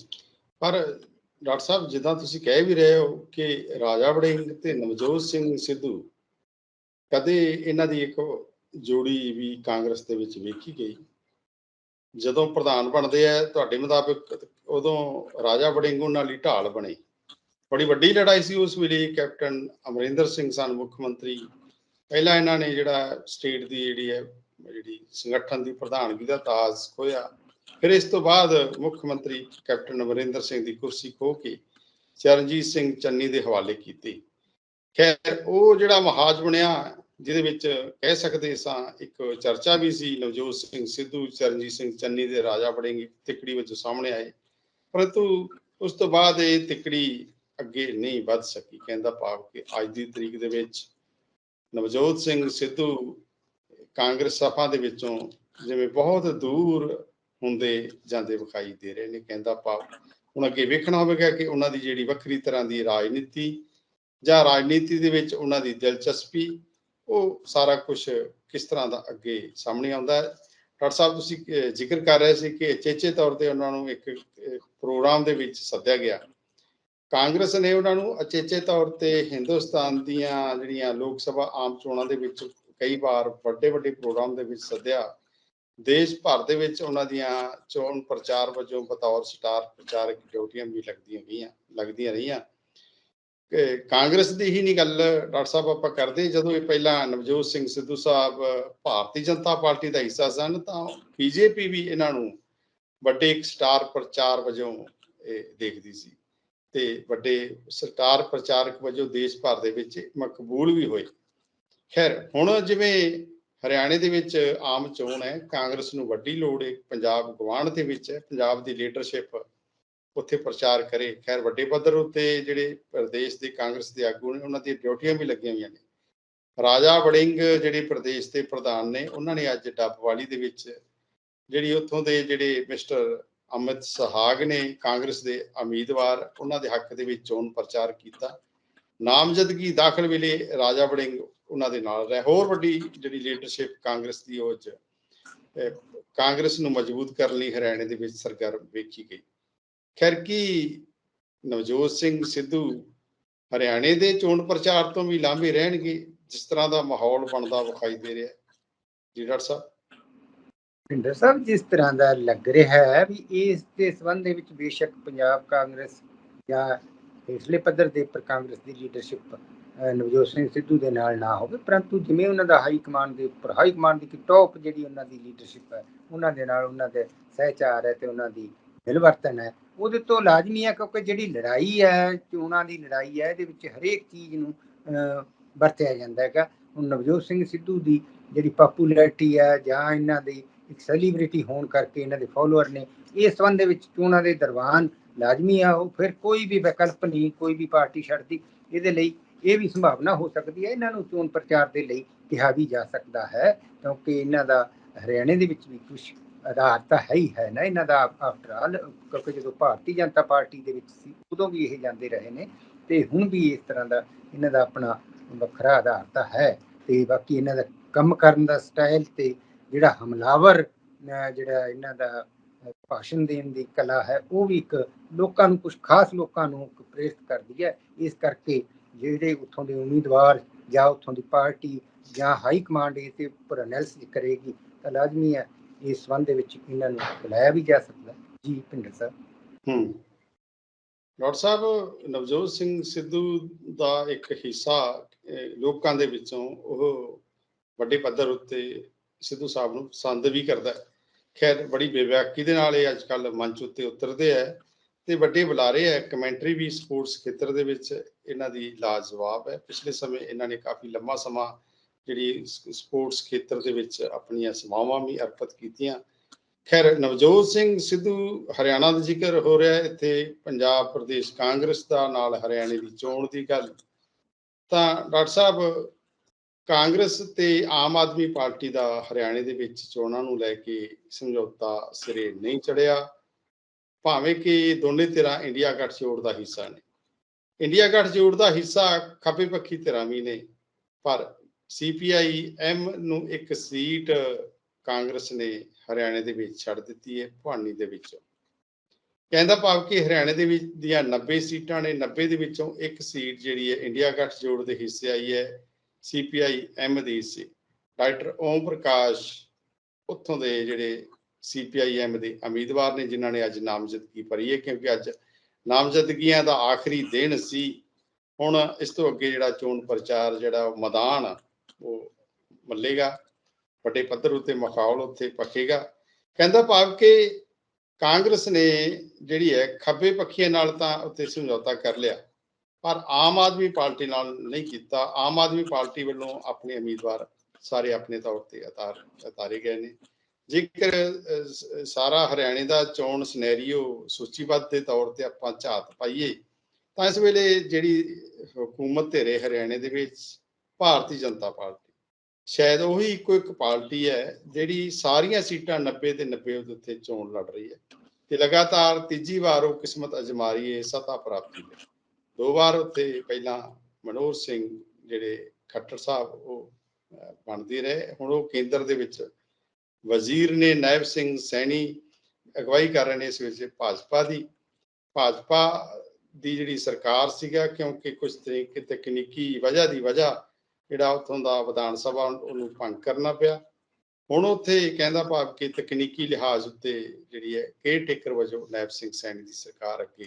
S1: ਪਰ ਡਾਕਟਰ ਸਾਹਿਬ, ਜਿੱਦਾਂ ਤੁਸੀਂ ਕਹਿ ਵੀ ਰਹੇ ਹੋ ਕਿ ਰਾਜਾ ਵੜਿੰਗ ਤੇ ਨਵਜੋਤ ਸਿੰਘ ਸਿੱਧੂ ਕਦੇ ਇਹਨਾਂ ਦੀ ਇੱਕ ਜੋੜੀ ਵੀ ਕਾਂਗਰਸ ਦੇ ਵਿੱਚ ਵੇਖੀ ਗਈ? ਜਦੋਂ ਪ੍ਰਧਾਨ ਬਣਦੇ ਆ, ਤੁਹਾਡੇ ਮੁਤਾਬਕ ਉਦੋਂ ਰਾਜਾ ਵੜਿੰਗ ਉਹਨਾਂ ਲਈ ਢਾਲ ਬਣੇ। ਬੜੀ ਵੱਡੀ ਲੜਾਈ ਸੀ ਉਸ ਵੇਲੇ, ਕੈਪਟਨ ਅਮਰਿੰਦਰ ਸਿੰਘ ਸਨ, ਮੁੱਖ ਮੰਤਰੀ। ਪਹਿਲਾਂ ਇਹਨਾਂ ਨੇ ਜਿਹੜਾ ਸਟੇਟ ਦੀ ਜਿਹੜੀ ਹੈ, ਜਿਹੜੀ ਸੰਗਠਨ ਦੀ ਪ੍ਰਧਾਨਗੀ ਦਾ ਤਾਜ ਖੋਇਆ ਫਿਰ ਇਸ ਤੋਂ ਬਾਅਦ ਮੁੱਖ ਮੰਤਰੀ ਕੈਪਟਨ ਅਮਰਿੰਦਰ ਸਿੰਘ ਦੀ ਕੁਰਸੀ ਖੋਹ ਕੇ ਚਰਨਜੀਤ ਸਿੰਘ ਚੰਨੀ ਦੇ ਹਵਾਲੇ ਕੀਤੀ। ਖੈਰ, ਉਹ ਜਿਹੜਾ ਮਹਾਜ ਬਣਿਆ, ਜਿਹਦੇ ਵਿੱਚ ਕਹਿ ਸਕਦੇ ਸਾਂ, ਇੱਕ ਚਰਚਾ ਵੀ ਸੀ, ਨਵਜੋਤ ਸਿੰਘ ਸਿੱਧੂ, ਚਰਨਜੀਤ ਸਿੰਘ ਚੰਨੀ ਦੇ ਰਾਜਾ ਬਣੇਗੇ ਤਿਕੜੀ ਵਜੋਂ ਸਾਹਮਣੇ ਆਏ। ਪਰੰਤੂ ਉਸ ਤੋਂ ਬਾਅਦ ਇਹ ਤਿਕੜੀ ਅੱਗੇ ਨਹੀਂ ਵੱਧ ਸਕੀ, ਕਹਿੰਦਾ ਭਾਵ ਕਿ ਅੱਜ ਦੀ ਤਰੀਕ ਦੇ ਵਿੱਚ ਨਵਜੋਤ ਸਿੰਘ ਸਿੱਧੂ ਕਾਂਗਰਸ ਸਭਾ ਦੇ ਵਿੱਚੋਂ ਜਿਵੇਂ ਬਹੁਤ ਦੂਰ ਹੁੰਦੇ ਜਾਂਦੇ ਵਿਖਾਈ ਦੇ ਰਹੇ ਨੇ, ਕਹਿੰਦਾ ਭਾਵ। ਹੁਣ ਅੱਗੇ ਵੇਖਣਾ ਹੋਵੇਗਾ ਕਿ ਉਹਨਾਂ ਦੀ ਜਿਹੜੀ ਵੱਖਰੀ ਤਰ੍ਹਾਂ ਦੀ ਰਾਜਨੀਤੀ ਜਾਂ ਰਾਜਨੀਤੀ ਦੇ ਵਿੱਚ ਉਹਨਾਂ ਦੀ ਦਿਲਚਸਪੀ, ਉਹ ਸਾਰਾ ਕੁਝ ਕਿਸ ਤਰ੍ਹਾਂ ਦਾ ਅੱਗੇ ਸਾਹਮਣੇ ਆਉਂਦਾ ਹੈ। ਡਾਕਟਰ ਸਾਹਿਬ, ਤੁਸੀਂ ਜ਼ਿਕਰ ਕਰ ਰਹੇ ਸੀ ਕਿ ਚੇਚੇ ਤੌਰ ਤੇ ਉਹਨਾਂ ਨੂੰ ਇੱਕ ਪ੍ਰੋਗਰਾਮ ਦੇ ਵਿੱਚ ਸੱਦਿਆ ਗਿਆ। ਕਾਂਗਰਸ ਨੇ ਉਹਨਾਂ ਨੂੰ ਅਚੇਚੇ ਤੌਰ ਤੇ ਹਿੰਦੁਸਤਾਨ ਦੀਆਂ ਜਿਹੜੀਆਂ ਲੋਕ ਸਭਾ ਆਮ ਚੋਣਾਂ ਦੇ ਵਿੱਚ ਕਈ ਵਾਰ ਵੱਡੇ ਵੱਡੇ ਪ੍ਰੋਗਰਾਮ ਦੇ ਵਿੱਚ ਸੱਦਿਆ। ਦੇਸ਼ ਭਰ ਦੇ ਵਿੱਚ ਉਹਨਾਂ ਦੀਆਂ ਚੋਣ ਪ੍ਰਚਾਰ ਵਜੋਂ ਬਤੌਰ ਸਟਾਰ ਪ੍ਰਚਾਰਕ ਡਿਊਟੀਆਂ ਵੀ ਲੱਗਦੀਆਂ ਗਈਆਂ ਲੱਗਦੀਆਂ ਰਹੀਆਂ। ਕਾਂਗਰਸ ਦੀ ਹੀ ਨਹੀਂ ਗੱਲ, ਡਾਕਟਰ ਸਾਹਿਬ, ਆਪਾਂ ਕਰਦੇ ਜਦੋਂ ਇਹ ਪਹਿਲਾਂ ਨਵਜੋਤ ਸਿੰਘ ਸਿੱਧੂ ਸਾਹਿਬ ਭਾਰਤੀ ਜਨਤਾ ਪਾਰਟੀ ਦਾ ਹਿੱਸਾ ਸਨ, ਤਾਂ ਬੀਜੇਪੀ ਵੀ ਇਹਨਾਂ ਨੂੰ ਵੱਡੇ ਇੱਕ ਸਟਾਰ ਪ੍ਰਚਾਰ ਵਜੋਂ ਇਹ ਦੇਖਦੀ ਸੀ। ਤੇ ਵੱਡੇ ਸਟਾਰ ਪ੍ਰਚਾਰਕ ਵਜੋਂ ਦੇਸ਼ ਭਰ ਦੇ ਵਿੱਚ ਮਕਬੂਲ ਵੀ ਹੋਏ। ਖੈਰ, ਹੁਣ ਜਿਵੇਂ ਹਰਿਆਣੇ ਦੇ ਵਿੱਚ ਆਮ ਚੋਣ ਹੈ, ਕਾਂਗਰਸ ਨੂੰ ਵੱਡੀ ਲੋੜ ਹੈ। ਪੰਜਾਬ ਗਵਾਂਢ ਦੇ ਵਿੱਚ ਹੈ। ਪੰਜਾਬ ਦੀ ਲੀਡਰਸ਼ਿਪ ਉੱਥੇ ਪ੍ਰਚਾਰ ਕਰੇ। ਖੈਰ, ਵੱਡੇ ਪੱਧਰ ਉੱਤੇ ਜਿਹੜੇ ਪ੍ਰਦੇਸ਼ ਦੇ ਕਾਂਗਰਸ ਦੇ ਆਗੂ ਨੇ, ਉਹਨਾਂ ਦੀਆਂ ਡਿਊਟੀਆਂ ਵੀ ਲੱਗੀਆਂ ਹੋਈਆਂ ਨੇ। ਰਾਜਾ ਵੜਿੰਗ ਜਿਹੜੇ ਪ੍ਰਦੇਸ਼ ਦੇ ਪ੍ਰਧਾਨ ਨੇ, ਉਹਨਾਂ ਨੇ ਅੱਜ ਡੱਬਵਾਲੀ ਦੇ ਵਿੱਚ ਜਿਹੜੀ ਉੱਥੋਂ ਦੇ ਜਿਹੜੇ ਮਿਸਟਰ ਅਮਿਤ ਸਹਾਗ ਨੇ, ਕਾਂਗਰਸ ਦੇ ਉਮੀਦਵਾਰ, ਉਹਨਾਂ ਦੇ ਹੱਕ ਦੇ ਵਿੱਚ ਚੋਣ ਪ੍ਰਚਾਰ ਕੀਤਾ। ਨਾਮਜ਼ਦਗੀ ਦਾਖਲ ਵੇਲੇ ਰਾਜਾ ਵੜਿੰਗ ਉਹਨਾਂ ਦੇ ਨਾਲ ਰਹੇ। ਹੋਰ ਵੱਡੀ ਜਿਹੜੀ ਲੀਡਰਸ਼ਿਪ ਕਾਂਗਰਸ ਦੀ ਉਹ 'ਚ ਕਾਂਗਰਸ ਨੂੰ ਮਜ਼ਬੂਤ ਕਰਨ ਲਈ ਹਰਿਆਣੇ ਦੇ ਵਿੱਚ ਸਰਗਰਮ ਵੇਖੀ ਗਈ। ਖੈਰ ਕੀ ਨਵਜੋਤ ਸਿੰਘ ਸਿੱਧੂ ਹਰਿਆਣੇ ਦੇ ਚੋਣ ਪ੍ਰਚਾਰ ਤੋਂ ਵੀ ਲਾਂਭੇ ਰਹਿਣਗੇ, ਜਿਸ ਤਰ੍ਹਾਂ ਦਾ ਮਾਹੌਲ ਬਣਦਾ ਵਿਖਾਈ ਦੇ ਰਿਹਾ। ਜੀ ਡਾਕਟਰ ਸਾਹਿਬ।
S2: ਭਿੰਦਰ ਸਾਹਿਬ, ਜਿਸ ਤਰ੍ਹਾਂ ਦਾ ਲੱਗ ਰਿਹਾ ਹੈ ਵੀ ਇਸ ਦੇ ਸੰਬੰਧ ਦੇ ਵਿੱਚ ਬੇਸ਼ੱਕ ਪੰਜਾਬ ਕਾਂਗਰਸ ਜਾਂ ਹੇਠਲੇ ਪੱਧਰ ਦੇ ਉੱਪਰ ਕਾਂਗਰਸ ਦੀ ਲੀਡਰਸ਼ਿਪ ਨਵਜੋਤ ਸਿੰਘ ਸਿੱਧੂ ਦੇ ਨਾਲ ਨਾ ਹੋਵੇ, ਪਰੰਤੂ ਜਿਵੇਂ ਉਹਨਾਂ ਦਾ ਹਾਈ ਕਮਾਂਡ ਦੇ ਉੱਪਰ ਹਾਈ ਕਮਾਂਡ ਦੀ ਟੌਪ ਜਿਹੜੀ ਉਹਨਾਂ ਦੀ ਲੀਡਰਸ਼ਿਪ ਹੈ, ਉਹਨਾਂ ਦੇ ਨਾਲ ਉਹਨਾਂ ਦੇ ਸਹਿਚਾਰ ਹੈ ਤੇ ਉਹਨਾਂ ਦੀ ਮਿਲਵਰਤਨ ਹੈ ਉਹਦੇ ਤੋਂ ਲਾਜ਼ਮੀ ਹੈ ਕਿਉਂਕਿ ਜਿਹੜੀ ਲੜਾਈ ਹੈ, ਚੋਣਾਂ ਦੀ ਲੜਾਈ ਹੈ, ਇਹਦੇ ਵਿੱਚ ਹਰੇਕ ਚੀਜ਼ ਨੂੰ ਵਰਤਿਆ ਜਾਂਦਾ ਹੈਗਾ। ਹੁਣ ਨਵਜੋਤ ਸਿੰਘ ਸਿੱਧੂ ਦੀ ਜਿਹੜੀ ਪਪੂਲੈਰਿਟੀ ਹੈ ਜਾਂ ਇਹਨਾਂ ਦੀ ਇੱਕ ਸੈਲੀਬ੍ਰਿਟੀ ਹੋਣ ਕਰਕੇ ਇਹਨਾਂ ਦੇ ਫਾਲੋਅਰ ਨੇ, ਇਸ ਸੰਬੰਧ ਦੇ ਵਿੱਚ ਚੋਣਾਂ ਦੇ ਦਰਵਾਨ ਲਾਜ਼ਮੀ ਆ। ਉਹ ਫਿਰ ਕੋਈ ਵੀ ਵਿਕਲਪ ਨਹੀਂ, ਕੋਈ ਵੀ ਪਾਰਟੀ ਛੱਡਦੀ। ਇਹਦੇ ਲਈ ਇਹ ਵੀ ਸੰਭਾਵਨਾ ਹੋ ਸਕਦੀ ਹੈ। ਇਹਨਾਂ ਨੂੰ ਚੋਣ ਪ੍ਰਚਾਰ ਦੇ ਲਈ ਕਿਹਾ ਵੀ ਜਾ ਸਕਦਾ ਹੈ, ਕਿਉਂਕਿ ਇਹਨਾਂ ਦਾ ਹਰਿਆਣੇ ਦੇ ਵਿੱਚ ਵੀ ਕੁਝ ਆਧਾਰ ਤਾਂ ਹੈ ਹੀ ਹੈ ਨਾ, ਇਹਨਾਂ ਦਾ ਆਫਟਰ ਆਲ ਕਿਉਂਕਿ ਜਦੋਂ ਭਾਰਤੀ ਜਨਤਾ ਪਾਰਟੀ ਦੇ ਵਿੱਚ ਸੀ, ਉਦੋਂ ਵੀ ਇਹ ਜਾਂਦੇ ਰਹੇ ਨੇ ਤੇ ਹੁਣ ਵੀ ਇਸ ਤਰ੍ਹਾਂ ਦਾ ਇਹਨਾਂ ਦਾ ਆਪਣਾ ਵੱਖਰਾ ਆਧਾਰ ਤਾਂ ਹੈ ਤੇ ਬਾਕੀ ਇਹਨਾਂ ਦਾ ਕੰਮ ਕਰਨ ਦਾ ਸਟਾਈਲ ਤੇ ਜਿਹੜਾ ਹਮਲਾਵਰ ਜਿਹੜਾ ਇਹਨਾਂ ਦਾ ਭਾਸ਼ਣ ਦੇਣ ਦੀ ਕਲਾ ਹੈ, ਉਹ ਵੀ ਇੱਕ ਲੋਕਾਂ ਨੂੰ ਕੁਝ ਖਾਸ ਲੋਕਾਂ ਨੂੰ ਪ੍ਰੇਰਿਤ ਕਰਦੀ ਹੈ। ਇਸ ਕਰਕੇ ਜਿਹੜੇ ਉੱਥੋਂ ਦੇ ਉਮੀਦਵਾਰ ਜਾਂ ਉੱਥੋਂ ਦੀ ਪਾਰਟੀ ਜਾਂ ਹਾਈ ਕਮਾਂਡ ਇਸ ਦੇ ਉੱਪਰ ਐਨਾਲਿਸਿਸ ਕਰੇਗੀ, ਤਾਂ ਲਾਜ਼ਮੀ ਹੈ ਇਸ ਸੰਬੰਧ ਦੇ ਵਿੱਚ ਇਹਨਾਂ ਨੂੰ ਬੁਲਾਇਆ ਵੀ ਜਾ ਸਕਦਾ ਜੀ, ਭਿੰਦਰ ਸਾਹਿਬ।
S1: ਹੂੰ। ਡਾਕਟਰ ਸਾਹਿਬ, ਨਵਜੋਤ ਸਿੰਘ ਸਿੱਧੂ ਦਾ ਇੱਕ ਹਿੱਸਾ ਲੋਕਾਂ ਦੇ ਵਿੱਚੋਂ ਉਹ ਵੱਡੇ ਪੱਧਰ ਉੱਤੇ ਸਿੱਧੂ ਸਾਹਿਬ ਨੂੰ ਪਸੰਦ ਵੀ ਕਰਦਾ ਹੈ। ਖੈਰ, ਬੜੀ ਬੇਵਿਆਕੀ ਦੇ ਨਾਲ ਇਹ ਅੱਜ ਕੱਲ ਮੰਚ ਉੱਤੇ ਉਤਰਦੇ ਆ ਤੇ ਵੱਡੇ ਬੁਲਾਰੇ ਹੈ। ਕਮੈਂਟਰੀ ਵੀ ਸਪੋਰਟਸ ਖੇਤਰ ਦੇ ਵਿੱਚ ਇਹਨਾਂ ਦੀ ਲਾਜਵਾਬ ਹੈ। ਪਿਛਲੇ ਸਮੇਂ ਇਹਨਾਂ ਨੇ ਕਾਫੀ ਲੰਮਾ ਸਮਾਂ ਜਿਹੜੀ ਸਪੋਰਟਸ ਖੇਤਰ ਦੇ ਵਿੱਚ ਆਪਣੀਆਂ ਸੇਵਾਵਾਂ ਵੀ ਅਰਪਿਤ ਕੀਤੀਆਂ। ਖੈਰ, ਨਵਜੋਤ ਸਿੰਘ ਸਿੱਧੂ ਹਰਿਆਣਾ ਦਾ ਜ਼ਿਕਰ ਹੋ ਰਿਹਾ ਇੱਥੇ ਪੰਜਾਬ ਪ੍ਰਦੇਸ਼ ਕਾਂਗਰਸ ਦਾ, ਨਾਲ ਹਰਿਆਣੇ ਦੀ ਚੋਣ ਦੀ ਗੱਲ। ਤਾਂ ਡਾਕਟਰ ਸਾਹਿਬ, ਕਾਂਗਰਸ ਤੇ ਆਮ ਆਦਮੀ ਪਾਰਟੀ ਦਾ ਹਰਿਆਣੇ ਦੇ ਵਿੱਚ ਚੋਣਾਂ ਨੂੰ ਲੈ ਕੇ ਸਮਝੌਤਾ ਸਿਰੇ ਨਹੀਂ ਚੜਿਆ। ਭਾਵੇਂ ਕਿ ਦੋਨੇ ਧਿਰਾਂ ਇੰਡੀਆ ਗੱਠਜੋੜ ਦਾ ਹਿੱਸਾ ਨੇ। ਇੰਡੀਆ ਗੱਠਜੋੜ ਦਾ ਹਿੱਸਾ ਖੱਬੇ ਪੱਖੀ ਧਿਰਾਂ ਵੀ ਨੇ, ਪਰ ਸੀਪੀਆਈ ਐਮ ਨੂੰ ਇੱਕ ਸੀਟ ਕਾਂਗਰਸ ਨੇ ਹਰਿਆਣੇ ਦੇ ਵਿੱਚ ਛੱਡ ਦਿੱਤੀ ਹੈ, ਭਵਾਨੀ ਦੇ ਵਿੱਚ। ਕਹਿੰਦਾ ਭਾਵ ਕਿ ਹਰਿਆਣੇ ਦੇ ਵਿੱਚ ਦੀਆਂ 90 ਸੀਟਾਂ ਨੇ 90 ਦੇ ਵਿੱਚੋਂ ਇੱਕ ਸੀਟ ਜਿਹੜੀ ਹੈ ਇੰਡੀਆ ਗੱਠਜੋੜ ਦੇ ਹਿੱਸੇ ਆਈ ਹੈ ਸੀਪੀਆਈ ਐਮ ਦੀ ਸੀ ਡਾਕਟਰ ਓਮ ਪ੍ਰਕਾਸ਼ ਉੱਥੋਂ ਦੇ ਜਿਹੜੇ ਸੀਪੀਆਈ ਐਮ ਦੇ ਉਮੀਦਵਾਰ ਨੇ, ਜਿਨ੍ਹਾਂ ਨੇ ਅੱਜ ਨਾਮਜ਼ਦਗੀ ਭਰੀ ਹੈ, ਕਿਉਂਕਿ ਅੱਜ ਨਾਮਜ਼ਦਗੀਆਂ ਦਾ ਆਖਰੀ ਦਿਨ ਸੀ। ਹੁਣ ਇਸ ਤੋਂ ਅੱਗੇ ਜਿਹੜਾ ਚੋਣ ਪ੍ਰਚਾਰ ਜਿਹੜਾ ਮੈਦਾਨ ਉਹ ਮੱਲੇਗਾ, ਵੱਡੇ ਪੱਧਰ ਉੱਤੇ ਮਾਹੌਲ ਉੱਥੇ ਪੱਕੇਗਾ ਕਹਿੰਦਾ ਭਾਵ ਕਿ ਕਾਂਗਰਸ ਨੇ ਜਿਹੜੀ ਹੈ, ਖੱਬੇ ਪੱਖੀਆਂ ਨਾਲ ਤਾਂ ਉੱਤੇ ਸਮਝੌਤਾ ਕਰ ਲਿਆ। ਪਰ ਆਮ ਆਦਮੀ ਪਾਰਟੀ ਨਾਲ ਨਹੀਂ ਕੀਤਾ। ਆਮ ਆਦਮੀ ਪਾਰਟੀ ਵੱਲੋਂ ਆਪਣੇ ਉਮੀਦਵਾਰ ਸਾਰੇ ਆਪਣੇ ਤੌਰ ਤੇ ਉਤਾਰ ਉਤਾਰੇ ਗਏ ਨੇ। ਜੇਕਰ ਸਾਰਾ ਹਰਿਆਣੇ ਦਾ ਚੋਣ ਸਿਨੈਰੀਓ ਸੂਚੀਬੱਧ ਦੇ ਤੌਰ ਤੇ ਆਪਾਂ ਝਾਤ ਪਾਈਏ, ਤਾਂ ਇਸ ਵੇਲੇ ਜਿਹੜੀ ਹਕੂਮਤ ਤੇ ਰਹੇ ਹਰਿਆਣੇ ਦੇ ਵਿੱਚ ਭਾਰਤੀ ਜਨਤਾ ਪਾਰਟੀ। ਸ਼ਾਇਦ ਉਹੀ ਇੱਕੋ ਇੱਕ ਪਾਰਟੀ ਹੈ ਜਿਹੜੀ ਸਾਰੀਆਂ ਸੀਟਾਂ 90 ਤੇ 90 ਉਹਦੇ ਉੱਤੇ ਚੋਣ ਲੜ ਰਹੀ ਹੈ। ਤੇ ਲਗਾਤਾਰ ਤੀਜੀ ਵਾਰ ਉਹ ਕਿਸਮਤ ਅਜਮਾਰੀ ਹੈ, ਸਤਾ ਪ੍ਰਾਪਤੀ ਲਈ ਦੋ ਵਾਰ ਉੱਥੇ ਪਹਿਲਾਂ ਮਨੋਹਰ ਸਿੰਘ ਜਿਹੜੇ ਖੱਟਰ ਸਾਹਿਬ ਉਹ ਬਣਦੇ ਰਹੇ। ਹੁਣ ਉਹ ਕੇਂਦਰ ਦੇ ਵਿੱਚ ਵਜ਼ੀਰ ਨੇ ਨਾਇਬ ਸਿੰਘ ਸੈਣੀ ਅਗਵਾਈ ਕਰ ਰਹੇ ਨੇ ਇਸ ਵਿੱਚ ਭਾਜਪਾ ਦੀ। ਭਾਜਪਾ ਦੀ ਜਿਹੜੀ ਸਰਕਾਰ ਸੀਗਾ, ਕਿਉਂਕਿ ਕੁਝ ਤਰੀਕੇ ਤਕਨੀਕੀ ਵਜ੍ਹਾ ਦੀ ਵਜ੍ਹਾ ਜਿਹੜਾ ਉੱਥੋਂ ਦਾ ਵਿਧਾਨ ਸਭਾ ਉਹਨੂੰ ਭੰਗ ਕਰਨਾ ਪਿਆ। ਹੁਣ ਉੱਥੇ ਕਹਿੰਦਾ ਭਾਵ ਕਿ ਤਕਨੀਕੀ ਲਿਹਾਜ਼ ਉੱਤੇ ਜਿਹੜੀ ਹੈ ਕੇਅਰ ਟੇਕਰ ਵਜੋਂ ਨਾਇਬ ਸਿੰਘ ਸੈਣੀ ਦੀ ਸਰਕਾਰ ਅੱਗੇ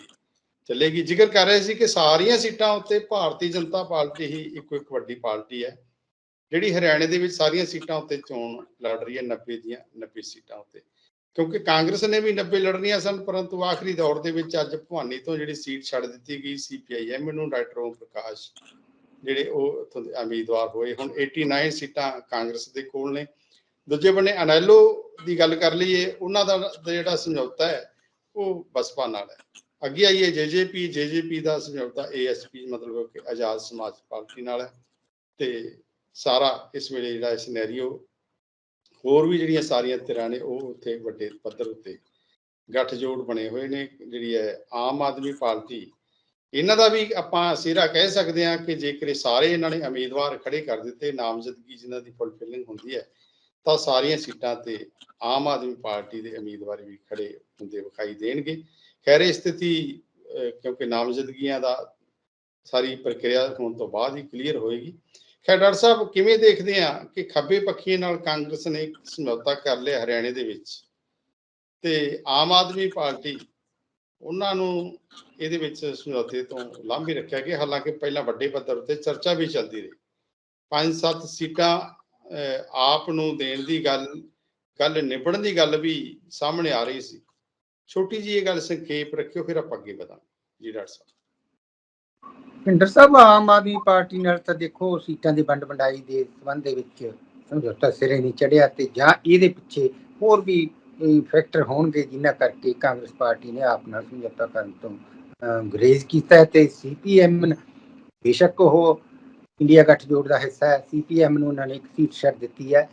S1: ਚੱਲੇਗੀ। ਜ਼ਿਕਰ ਕਰ ਰਹੇ ਸੀ ਕਿ ਸਾਰੀਆਂ ਸੀਟਾਂ ਉੱਤੇ ਭਾਰਤੀ ਜਨਤਾ ਪਾਰਟੀ ਹੀ ਇੱਕੋ ਇੱਕ ਵੱਡੀ ਪਾਰਟੀ ਹੈ। ਜਿਹੜੀ ਹਰਿਆਣੇ ਦੇ ਵਿੱਚ ਸਾਰੀਆਂ ਸੀਟਾਂ ਉੱਤੇ ਚੋਣ ਲੜ ਰਹੀ ਹੈ 90 ਦੀਆਂ 90 ਸੀਟਾਂ ਉੱਤੇ। ਕਿਉਂਕਿ ਕਾਂਗਰਸ ਨੇ ਵੀ 90 ਲੜਨੀਆਂ ਸਨ, ਪਰੰਤੂ ਆਖਰੀ ਦੌਰ ਦੇ ਵਿੱਚ ਅੱਜ ਭਵਾਨੀ ਤੋਂ ਜਿਹੜੀ ਸੀਟ ਛੱਡ ਦਿੱਤੀ ਗਈ ਸੀਪੀਆਈਐਮ ਨੂੰ, ਡਾਕਟਰ ਓਮ ਪ੍ਰਕਾਸ਼ ਜਿਹੜੇ ਉਹ ਉਮੀਦਵਾਰ ਹੋਏ ਹੁਣ 89 ਸੀਟਾਂ ਕਾਂਗਰਸ ਦੇ ਕੋਲ ਨੇ। ਦੂਜੇ ਬੰਨੇ ਅਨੈਲੋ ਦੀ ਗੱਲ ਕਰ ਲਈਏ, ਉਹਨਾਂ ਦਾ ਦਾ ਜਿਹੜਾ ਸਮਝੌਤਾ ਹੈ, ਉਹ ਬਸਪਾ ਨਾਲ ਹੈ। ਅੱਗੇ ਆਈਏ ਜੇਜੇਪੀ ਜੇਜੇਪੀ ਦਾ ਸਮਝੌਤਾ ਏਐਸਪੀ ਮਤਲਬ ਕਿ ਆਜ਼ਾਦ ਸਮਾਜ ਪਾਰਟੀ ਨਾਲ ਹੈ। ਤੇ ਸਾਰਾ ਇਸ ਵੇਲੇ ਜਿਹੜਾ ਸਿਨੈਰੀਓ ਹੋਰ ਵੀ ਜਿਹੜੀਆਂ ਸਾਰੀਆਂ ਧਿਰਾਂ ਨੇ, ਉਹ ਉੱਥੇ ਵੱਡੇ ਪੱਧਰ ਉੱਤੇ ਗੱਠਜੋੜ ਬਣੇ ਹੋਏ ਨੇ। ਜਿਹੜੀ ਹੈ ਆਮ ਆਦਮੀ ਪਾਰਟੀ ਇਹਨਾਂ ਦਾ ਵੀ ਆਪਾਂ ਸਿਰਾ ਕਹਿ ਸਕਦੇ ਹਾਂ ਕਿ ਜੇਕਰ ਇਹ ਸਾਰੇ ਇਹਨਾਂ ਨੇ ਉਮੀਦਵਾਰ ਖੜੇ ਕਰ ਦਿੱਤੇ, ਨਾਮਜ਼ਦਗੀ ਜਿਨ੍ਹਾਂ ਦੀ ਫੁਲਫਿਲਿੰਗ ਹੁੰਦੀ ਹੈ, ਤਾਂ ਸਾਰੀਆਂ ਸੀਟਾਂ ਤੇ ਆਮ ਆਦਮੀ ਪਾਰਟੀ ਦੇ ਉਮੀਦਵਾਰ ਵੀ ਖੜੇ ਹੁੰਦੇ ਵਿਖਾਈ ਦੇਣਗੇ। ਖੈਰ, ਇਹ ਸਥਿਤੀ ਕਿਉਂਕਿ ਨਾਮਜ਼ਦਗੀਆਂ ਦਾ ਸਾਰੀ ਪ੍ਰਕਿਰਿਆ ਹੋਣ ਤੋਂ ਬਾਅਦ ਹੀ ਕਲੀਅਰ ਹੋਏਗੀ। ਖੈਰ, ਡਾਕਟਰ ਸਾਹਿਬ, ਕਿਵੇਂ ਦੇਖਦੇ ਆ ਕਿ ਖੱਬੇ ਪੱਖੀ ਨਾਲ ਕਾਂਗਰਸ ਨੇ ਸਮਝੌਤਾ ਕਰ ਲਿਆ ਹਰਿਆਣੇ ਦੇ ਵਿੱਚ ਤੇ ਆਮ ਆਦਮੀ ਪਾਰਟੀ ਉਹਨਾਂ ਨੂੰ ਇਹਦੇ ਵਿੱਚ ਸਮਝੌਤੇ ਤੋਂ ਲਾਂਭੇ ਰੱਖਿਆ ਗਿਆ। ਹਾਲਾਂਕਿ ਪਹਿਲਾਂ ਵੱਡੇ ਪੱਧਰ ਉੱਤੇ ਚਰਚਾ ਵੀ ਚੱਲਦੀ ਰਹੀ। ਪੰਜ ਸੱਤ ਸੀਟਾਂ ਆਪ ਨੂੰ ਦੇਣ ਦੀ ਗੱਲ ਗੱਲ ਨਿਬੜਨ ਦੀ ਗੱਲ ਵੀ ਸਾਹਮਣੇ ਆ ਰਹੀ ਸੀ। ਛੋਟੀ ਜੀ ਇਹ ਗੱਲ ਸੰਖੇਪ ਰੱਖਿਓ, ਫਿਰ ਆਪਾਂ ਅੱਗੇ ਵਧਾਂਗੇ। ਜੀ, ਡਾਕਟਰ ਸਾਹਿਬ।
S2: ਭਿੰਦਰ ਸਾਹਿਬ, ਆਮ ਆਦਮੀ ਪਾਰਟੀ ਨਾਲ ਤਾਂ ਦੇਖੋ, ਸੀਟਾਂ ਦੀ ਵੰਡ ਵੰਡਾਈ ਦੇ ਸੰਬੰਧ ਦੇ ਵਿੱਚ ਸਮਝੌਤਾ ਸਿਰੇ ਨਹੀਂ ਚੜਿਆ ਤੇ ਜਾਂ ਇਹਦੇ ਪਿੱਛੇ ਹੋਰ ਵੀ ਫੈਕਟਰ ਹੋਣਗੇ ਜਿਨ੍ਹਾਂ ਕਰਕੇ ਕਾਂਗਰਸ ਪਾਰਟੀ ਨੇ ਆਪ ਨਾਲ ਸਮਝੌਤਾ ਕਰਨ ਤੋਂ ਅਹ, ਗੁਰੇਜ਼ ਕੀਤਾ ਹੈ ਤੇ ਸੀਪੀਐਮ ਬੇਸ਼ੱਕ ਉਹ ਇੰਡੀਆ ਗੱਠਜੋੜ ਦਾ ਹਿੱਸਾ ਹੈ। ਸੀਪੀਐਮ ਨੂੰ ਉਹਨਾਂ ਨੇ ਇੱਕ ਸੀਟ ਛੱਡ ਦਿੱਤੀ ਹੈ।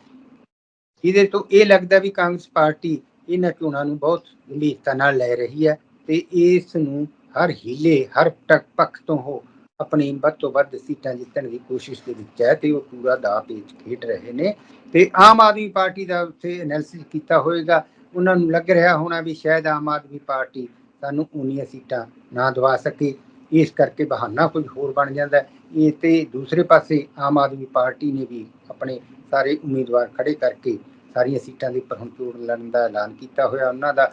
S2: ਇਹਦੇ ਤੋਂ ਇਹ ਲੱਗਦਾ ਵੀ ਕਾਂਗਰਸ ਪਾਰਟੀ ਇਹਨਾਂ ਚੋਣਾਂ ਨੂੰ ਬਹੁਤ ਗੰਭੀਰਤਾ ਨਾਲ ਲੈ ਰਹੀ ਹੈ ਤੇ ਇਸ ਨੂੰ ਹਰ ਹੀਲੇ ਹਰ ਟਕ ਪੱਖ ਤੋਂ ਉਹ ਆਪਣੀ ਵੱਧ ਤੋਂ ਵੱਧ ਸੀਟਾਂ ਜਿੱਤਣ ਦੀ ਕੋਸ਼ਿਸ਼ ਦੇ ਵਿੱਚ ਹੈ ਤੇ ਉਹ ਪੂਰਾ ਦਾ ਪੇਚ ਖੇਡ ਰਹੇ ਨੇ। ਤੇ ਆਮ ਆਦਮੀ ਪਾਰਟੀ ਦਾ ਉੱਥੇ ਐਨਾਲਿਸਿਸ ਕੀਤਾ ਹੋਏਗਾ। ਉਹਨਾਂ ਨੂੰ ਲੱਗ ਰਿਹਾ ਹੋਣਾ ਵੀ ਸ਼ਾਇਦ ਆਮ ਆਦਮੀ ਪਾਰਟੀ ਸਾਨੂੰ ਉਨੀਆਂ ਸੀਟਾਂ ਨਾ ਦਵਾ ਸਕੇ। ਇਸ ਕਰਕੇ ਬਹਾਨਾ ਕੁਝ ਹੋਰ ਬਣ ਜਾਂਦਾ ਇਹ ਤੇ ਦੂਸਰੇ ਪਾਸੇ ਆਮ ਆਦਮੀ ਪਾਰਟੀ ਨੇ ਵੀ ਆਪਣੇ ਸਾਰੇ ਉਮੀਦਵਾਰ ਖੜੇ ਕਰਕੇ ਸਾਰੀਆਂ ਸੀਟਾਂ ਦੇ ਉੱਪਰ ਹੁਣ ਚੋਣ ਲੜਨ ਦਾ ਐਲਾਨ ਕੀਤਾ ਹੋਇਆ। ਉਹਨਾਂ ਦਾ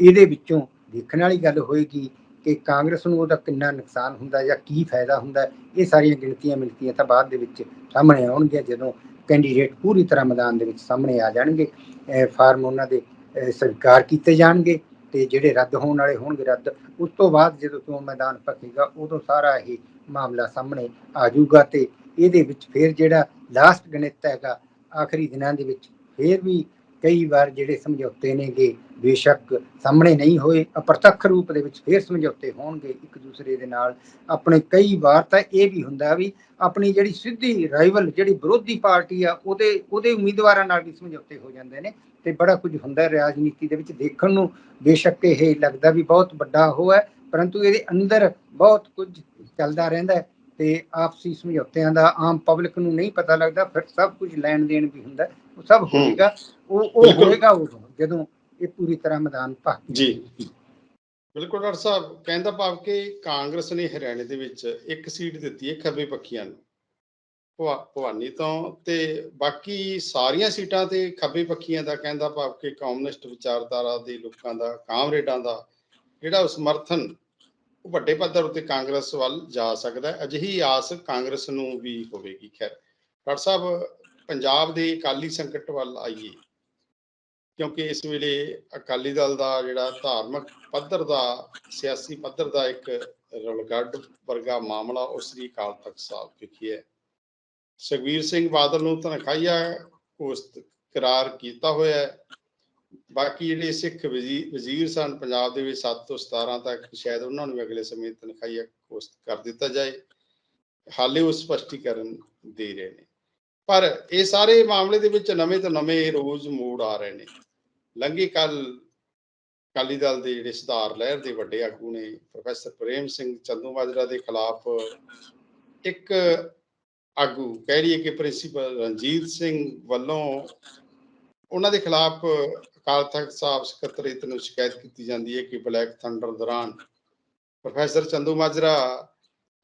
S2: ਇਹਦੇ ਵਿੱਚੋਂ ਦੇਖਣ ਵਾਲੀ ਗੱਲ ਹੋਏਗੀ ਕਿ ਕਾਂਗਰਸ ਨੂੰ ਉਹਦਾ ਕਿੰਨਾ ਨੁਕਸਾਨ ਹੁੰਦਾ ਜਾਂ ਕੀ ਫਾਇਦਾ ਹੁੰਦਾ, ਇਹ ਸਾਰੀਆਂ ਗਿਣਤੀਆਂ ਮਿਲਤੀਆਂ ਤਾਂ ਬਾਅਦ ਦੇ ਵਿੱਚ ਸਾਹਮਣੇ ਆਉਣਗੀਆਂ, ਜਦੋਂ ਕੈਂਡੀਡੇਟ ਪੂਰੀ ਤਰ੍ਹਾਂ ਮੈਦਾਨ ਦੇ ਵਿੱਚ ਸਾਹਮਣੇ ਆ ਜਾਣਗੇ। ਫਾਰਮ ਉਹਨਾਂ ਦੇ ਸਵੀਕਾਰ ਕੀਤੇ ਜਾਣਗੇ ਤੇ ਜਿਹੜੇ ਰੱਦ ਹੋਣ ਵਾਲੇ ਹੋਣਗੇ ਰੱਦ, ਉਸ ਤੋਂ ਬਾਅਦ ਜਦੋਂ ਚੋਣ ਮੈਦਾਨ ਭਖੇਗਾ, ਉਦੋਂ ਸਾਰਾ ਇਹ ਮਾਮਲਾ ਸਾਹਮਣੇ ਆ ਜਾਊਗਾ ਤੇ ਇਹਦੇ ਵਿੱਚ ਫਿਰ ਜਿਹੜਾ ਲਾਸਟ ਗਣਿਤ ਹੈਗਾ, ਆਖਰੀ ਦਿਨਾਂ ਦੇ ਵਿੱਚ ਫਿਰ ਵੀ ਕਈ ਵਾਰ ਜਿਹੜੇ ਸਮਝੌਤੇ ਨੇਗੇ ਬੇਸ਼ੱਕ ਸਾਹਮਣੇ ਨਹੀਂ ਹੋਏ, ਅਪਰਤੱਖ ਰੂਪ ਦੇ ਵਿੱਚ ਫਿਰ ਸਮਝੌਤੇ ਹੋਣਗੇ ਇੱਕ ਦੂਸਰੇ ਦੇ ਨਾਲ। ਆਪਣੇ ਕਈ ਵਾਰ ਤਾਂ ਇਹ ਵੀ ਹੁੰਦਾ ਵੀ ਆਪਣੀ ਜਿਹੜੀ ਸਿੱਧੀ ਰਾਈਵਲ ਜਿਹੜੀ ਵਿਰੋਧੀ ਪਾਰਟੀ ਆ, ਉਹਦੇ ਉਹਦੇ ਉਮੀਦਵਾਰਾਂ ਨਾਲ ਵੀ ਸਮਝੌਤੇ ਹੋ ਜਾਂਦੇ ਨੇ ਤੇ ਬੜਾ ਕੁਝ ਹੁੰਦਾ ਰਾਜਨੀਤੀ ਦੇ ਵਿੱਚ। ਦੇਖਣ ਨੂੰ ਬੇਸ਼ੱਕ ਇਹ ਲੱਗਦਾ ਵੀ ਬਹੁਤ ਵੱਡਾ ਉਹ ਹੈ, ਪਰੰਤੂ ਇਹਦੇ ਅੰਦਰ ਬਹੁਤ ਕੁਝ ਚੱਲਦਾ ਰਹਿੰਦਾ ਹੈ। ਤੇ ਆਪਸੀ ਸਮਝੌਤਿਆਂ ਦਾ ਆਮ ਪਬਲਿਕ ਨੂੰ ਨਹੀਂ ਪਤਾ ਲੱਗਦਾ ਫਿਰ ਸਭ ਕੁਝ ਲੈਣ ਦੇਣ ਵੀ ਹੁੰਦਾ। ਉਹ ਸਭ। ਹੋਏਗਾ ਉਹ ਉਹ। ਹੋਏਗਾ ਉਦੋਂ ਜਦੋਂ ਇਹ ਪੂਰੀ ਤਰ੍ਹਾਂ ਮੈਦਾਨ ਭਖ
S1: ਜੀ ਬਿਲਕੁਲ ਡਾਕਟਰ ਸਾਹਿਬ ਕਹਿੰਦਾ ਭਾਵ ਕਿ ਕਾਂਗਰਸ ਨੇ ਹਰਿਆਣੇ ਦੇ ਵਿੱਚ ਇੱਕ ਸੀਟ ਦਿੱਤੀ ਹੈ ਖੱਬੇ ਪੱਖੀਆਂ ਨੂੰ ਭਵਾ- ਭਵਾਨੀ ਤੋਂ ਤੇ ਬਾਕੀ ਸਾਰੀਆਂ ਸੀਟਾਂ ਤੇ ਖੱਬੇ ਪੱਖੀਆਂ ਦਾ ਕਹਿੰਦਾ ਭਾਵ ਕਿ ਕਮਿਊਨਿਸਟ ਵਿਚਾਰਧਾਰਾ ਦੇ ਲੋਕਾਂ ਦਾ ਕਾਮਰੇਡਾਂ ਦਾ ਜਿਹੜਾ ਸਮਰਥਨ ਵੱਡੇ ਪੱਧਰ ਉੱਤੇ ਕਾਂਗਰਸ ਵੱਲ ਜਾ ਸਕਦਾ ਹੈ। ਅਜਿਹੀ ਆਸ ਕਾਂਗਰਸ ਨੂੰ ਵੀ ਹੋਵੇਗੀ। ਖੈਰ, ਡਾਕਟਰ ਸਾਹਿਬ, ਪੰਜਾਬ ਦੇ ਅਕਾਲੀ ਸੰਕਟ ਵੱਲ ਆਈਏ, ਕਿਉਂਕਿ ਇਸ ਵੇਲੇ ਅਕਾਲੀ ਦਲ ਦਾ ਜਿਹੜਾ ਧਾਰਮਿਕ ਪੱਧਰ ਦਾ, ਸਿਆਸੀ ਪੱਧਰ ਦਾ ਇੱਕ ਰਲਗੱਡ ਵਰਗਾ ਮਾਮਲਾ ਉਸ ਸ੍ਰੀ ਅਕਾਲ ਤਖਤ ਸਾਹਿਬ ਵਿਖੇ ਹੈ। ਸੁਖਬੀਰ ਸਿੰਘ ਬਾਦਲ ਨੂੰ ਤਨਖਾਹੀਆ ਪੋਸਟ ਕਰਾਰ ਕੀਤਾ ਹੋਇਆ ਹੈ। ਬਾਕੀ ਜਿਹੜੇ ਸਿੱਖ ਵਜ਼ੀ- ਵਜ਼ੀਰ ਸਨ, ਪੰਜਾਬ ਦੇ ਵਿੱਚ 7 ਤੋਂ 17 ਤੱਕ ਸ਼ਾਇਦ ਉਹਨਾਂ ਨੂੰ ਅਗਲੇ ਸਮੇਂ ਤਨਖਾਹੀਆ ਪੋਸਟ ਕਰ ਦਿੱਤਾ ਜਾਏ, ਹਾਲੇ ਉਹ ਸਪਸ਼ਟੀਕਰਨ ਦੇ ਰਹੇ ਨੇ। ਪਰ ਇਹ ਸਾਰੇ ਮਾਮਲੇ ਦੇ ਵਿੱਚ ਨਵੇਂ ਤੋਂ ਨਵੇਂ ਰੋਜ਼ ਮੋੜ ਆ ਰਹੇ ਨੇ। ਲੰਘੀ ਕੱਲ ਅਕਾਲੀ ਦਲ ਦੇ ਜਿਹੜੇ ਸੁਧਾਰ ਲਹਿਰ ਦੇ ਵੱਡੇ ਆਗੂ ਨੇ, ਪ੍ਰੋਫੈਸਰ ਪ੍ਰੇਮ ਸਿੰਘ ਚੰਦੂ ਮਾਜਰਾ ਦੇ ਖਿਲਾਫ ਇੱਕ ਆਗੂ, ਕਹਿ ਲਈਏ ਕਿ ਪ੍ਰਿੰਸੀਪਲ ਰਣਜੀਤ ਸਿੰਘ ਵੱਲੋਂ ਉਹਨਾਂ ਦੇ ਖਿਲਾਫ ਅਕਾਲ ਤਖਤ ਸਾਹਿਬ ਸਕੱਤਰੇਤ ਨੂੰ ਸ਼ਿਕਾਇਤ ਕੀਤੀ ਜਾਂਦੀ ਹੈ ਕਿ ਬਲੈਕ ਥੰਡਰ ਦੌਰਾਨ ਪ੍ਰੋਫੈਸਰ ਚੰਦੂ ਮਾਜਰਾ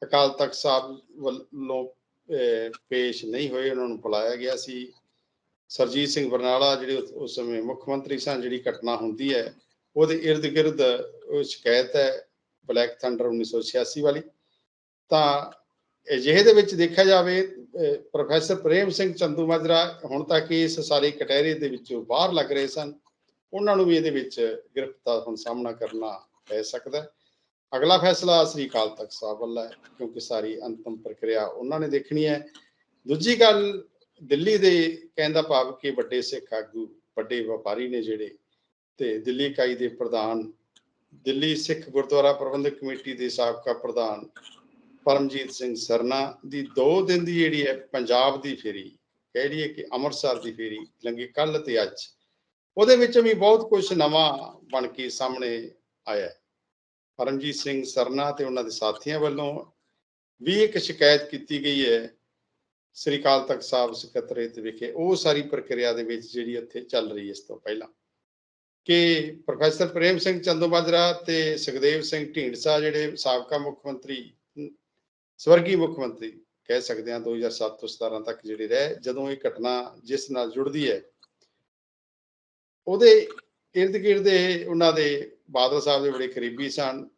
S1: ਅਕਾਲ ਤਖਤ ਸਾਹਿਬ ਵੱਲੋਂ ਅਹ, ਪੇਸ਼ ਨਹੀਂ ਹੋਏ ਉਹਨਾਂ ਨੂੰ ਬੁਲਾਇਆ ਗਿਆ ਸੀ। ਸਰਜੀਤ ਸਿੰਘ ਬਰਨਾਲਾ ਜਿਹੜੇ ਉਸ- ਸਮੇਂ ਮੁੱਖ ਮੰਤਰੀ ਸਨ ਜਿਹੜੀ ਘਟਨਾ ਹੁੰਦੀ ਹੈ ਉਹਦੇ ਇਰਦ ਗਿਰਦ ਸ਼ਿਕਾਇਤ ਹੈ ਬਲੈਕ ਥੰਡਰ 1986 ਵਾਲੀ। ਤਾਂ ਅਜਿਹੇ ਦੇ ਵਿੱਚ ਦੇਖਿਆ ਜਾਵੇ ਪ੍ਰੋਫੈਸਰ ਪ੍ਰੇਮ ਸਿੰਘ ਚੰਦੂ ਮਾਜਰਾ ਹੁਣ ਤੱਕ ਇਸ ਸਾਰੇ ਕਟਹਿਰੇ ਦੇ ਵਿੱਚੋਂ ਬਾਹਰ ਲੱਗ ਰਹੇ ਸਨ। ਉਹਨਾਂ ਨੂੰ ਵੀ ਇਹਦੇ ਵਿੱਚ ਗ੍ਰਿਫਤ ਦਾ ਹੁਣ ਸਾਹਮਣਾ ਕਰਨਾ ਪੈ ਸਕਦਾ ਹੈ। ਅਗਲਾ ਫੈਸਲਾ ਸ੍ਰੀ ਅਕਾਲ ਤਖਤ ਸਾਹਿਬ ਵੱਲ ਹੈ, ਕਿਉਂਕਿ ਸਾਰੀ ਅੰਤਮ ਪ੍ਰਕਿਰਿਆ ਉਹਨਾਂ ਨੇ ਦੇਖਣੀ ਹੈ। ਦੂਜੀ ਗੱਲ, ਦਿੱਲੀ ਦੇ ਕਹਿੰਦਾ ਭਾਵ ਕਿ ਵੱਡੇ ਸਿੱਖ ਆਗੂ, ਵੱਡੇ ਵਪਾਰੀ ਨੇ ਜਿਹੜੇ, ਤੇ ਦਿੱਲੀ ਇਕਾਈ ਦੇ ਪ੍ਰਧਾਨ, ਦਿੱਲੀ ਸਿੱਖ ਗੁਰਦੁਆਰਾ ਪ੍ਰਬੰਧਕ ਕਮੇਟੀ ਦੇ ਸਾਬਕਾ ਪ੍ਰਧਾਨ ਪਰਮਜੀਤ ਸਿੰਘ ਸਰਨਾ ਦੀ 2 ਦਿਨ ਦੀ ਜਿਹੜੀ ਹੈ ਪੰਜਾਬ ਦੀ ਫੇਰੀ, ਕਹਿ ਲਈਏ ਕਿ ਅੰਮ੍ਰਿਤਸਰ ਦੀ ਫੇਰੀ ਲੰਗੀ ਕੱਲ ਤੇ ਅੱਜ। ਉਹਦੇ ਵਿੱਚ ਵੀ ਬਹੁਤ ਕੁਝ ਨਵਾਂ ਬਣ ਕੇ ਸਾਹਮਣੇ ਆਇਆ ਪਰਮਜੀਤ ਸਿੰਘ ਸਰਨਾ ਤੇ ਉਹਨਾਂ ਦੇ ਸਾਥੀਆਂ ਵੱਲੋਂ ਵੀ ਇੱਕ ਸ਼ਿਕਾਇਤ ਕੀਤੀ ਗਈ ਹੈ। ਸ੍ਰੀ ਅਕਾਲ ਤਖਤ ਸਾਹਿਬ ਸਕੱਤਰੇਤ ਵਿਖੇ ਉਹ ਸਾਰੀ ਪ੍ਰਕਿਰਿਆ ਦੇ ਵਿੱਚ ਜਿਹੜੀ ਉੱਥੇ ਚੱਲ ਰਹੀ ਹੈ ਇਸ ਤੋਂ ਪਹਿਲਾਂ ਕਿ ਪ੍ਰੋਫੈਸਰ ਪ੍ਰੇਮ ਸਿੰਘ ਚੰਦੋਮਾਜਰਾ ਤੇ ਸੁਖਦੇਵ ਸਿੰਘ ਢੀਂਡਸਾ ਜਿਹੜੇ ਸਾਬਕਾ ਮੁੱਖ ਮੰਤਰੀ, ਸਵਰਗੀ ਮੁੱਖ ਮੰਤਰੀ ਕਹਿ ਸਕਦੇ ਹਾਂ 2007 ਤੋਂ 17 ਤੱਕ ਜਿਹੜੇ ਰਹੇ, ਜਦੋਂ ਇਹ ਘਟਨਾ ਜਿਸ ਨਾਲ ਜੁੜਦੀ ਹੈ ਉਹਦੇ ਇਰਦ ਗਿਰਦ ਇਹ ਉਹਨਾਂ ਦੇ ਬਾਦਲ ਸਾਹਿਬ ਦੇ ਬੜੇ ਕਰੀਬੀ ਸਨ।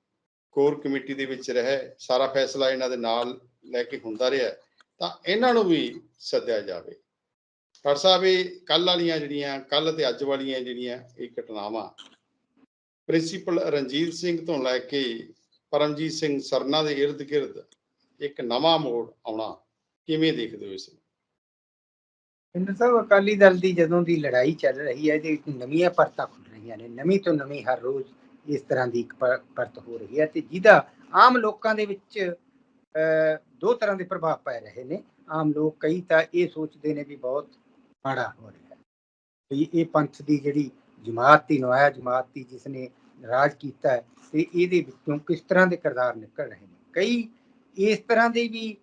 S1: ਕੋਰ ਕਮੇਟੀ ਦੇ ਵਿੱਚ ਰਹੇ, ਸਾਰਾ ਫੈਸਲਾ ਇਹਨਾਂ ਦੇ ਨਾਲ ਲੈ ਕੇ ਹੁੰਦਾ ਰਿਹਾ। ਤਾਂ ਇਹਨਾਂ ਨੂੰ ਵੀ ਸੱਦਿਆ ਜਾਵੇ। ਡਾਕਟਰ ਸਾਹਿਬ, ਇਹ ਕੱਲ ਵਾਲੀਆਂ ਜਿਹੜੀਆਂ ਕੱਲ ਤੇ ਅੱਜ ਵਾਲੀਆਂ ਜਿਹੜੀਆਂ ਇਹ ਘਟਨਾਵਾਂ, ਪ੍ਰਿੰਸੀਪਲ ਰਣਜੀਤ ਸਿੰਘ ਤੋਂ ਲੈ ਕੇ ਪਰਮਜੀਤ ਸਿੰਘ ਸਰਨਾ ਦੇ ਇਰਦ ਗਿਰਦ ਇੱਕ ਨਵਾਂ ਮੋੜ ਆਉਣਾ ਕਿਵੇਂ ਦੇਖਦੇ ਹੋ ਇਸ ਨੂੰ
S2: ਇੰਦਰ ਸਾਹਿਬ ਅਕਾਲੀ ਦਲ ਦੀ ਜਦੋਂ ਦੀ ਲੜਾਈ ਚੱਲ ਰਹੀ ਹੈ ਇਹਦੇ ਵਿੱਚ ਨਵੀਆਂ ਪਰਤਾਂ ਖੁੱਲ ਰਹੀਆਂ ਨੇ, ਨਵੀਂ ਤੋਂ ਨਵੀਂ ਹਰ ਰੋਜ਼ ਇਸ ਤਰ੍ਹਾਂ ਦੀ ਇੱਕ ਪਰਤ ਹੋ ਰਹੀ ਹੈ ਤੇ ਜਿਹਦਾ ਆਮ ਲੋਕਾਂ ਦੇ ਵਿੱਚ ਦੋ ਤਰ੍ਹਾਂ ਦੇ ਪ੍ਰਭਾਵ ਪੈ ਰਹੇ ਨੇ। ਆਮ ਲੋਕ ਕਈ ਤਾਂ ਇਹ ਸੋਚਦੇ ਨੇ ਵੀ ਬਹੁਤ ਮਾੜਾ ਹੋ ਰਿਹਾ ਹੈ। ਵੀ ਇਹ ਪੰਥ ਦੀ ਜਿਹੜੀ ਜਮਾਤ ਦੀ ਨਵਾਇਆ ਜਮਾਤ ਦੀ ਜਿਸ ਨੇ ਰਾਜ ਕੀਤਾ ਹੈ, ਤੇ ਇਹਦੇ ਵਿੱਚੋਂ ਕਿਸ ਤਰ੍ਹਾਂ ਦੇ ਕਿਰਦਾਰ ਨਿਕਲ ਰਹੇ ਨੇ? ਕਈ ਇਸ ਤਰ੍ਹਾਂ ਦੇ ਵੀ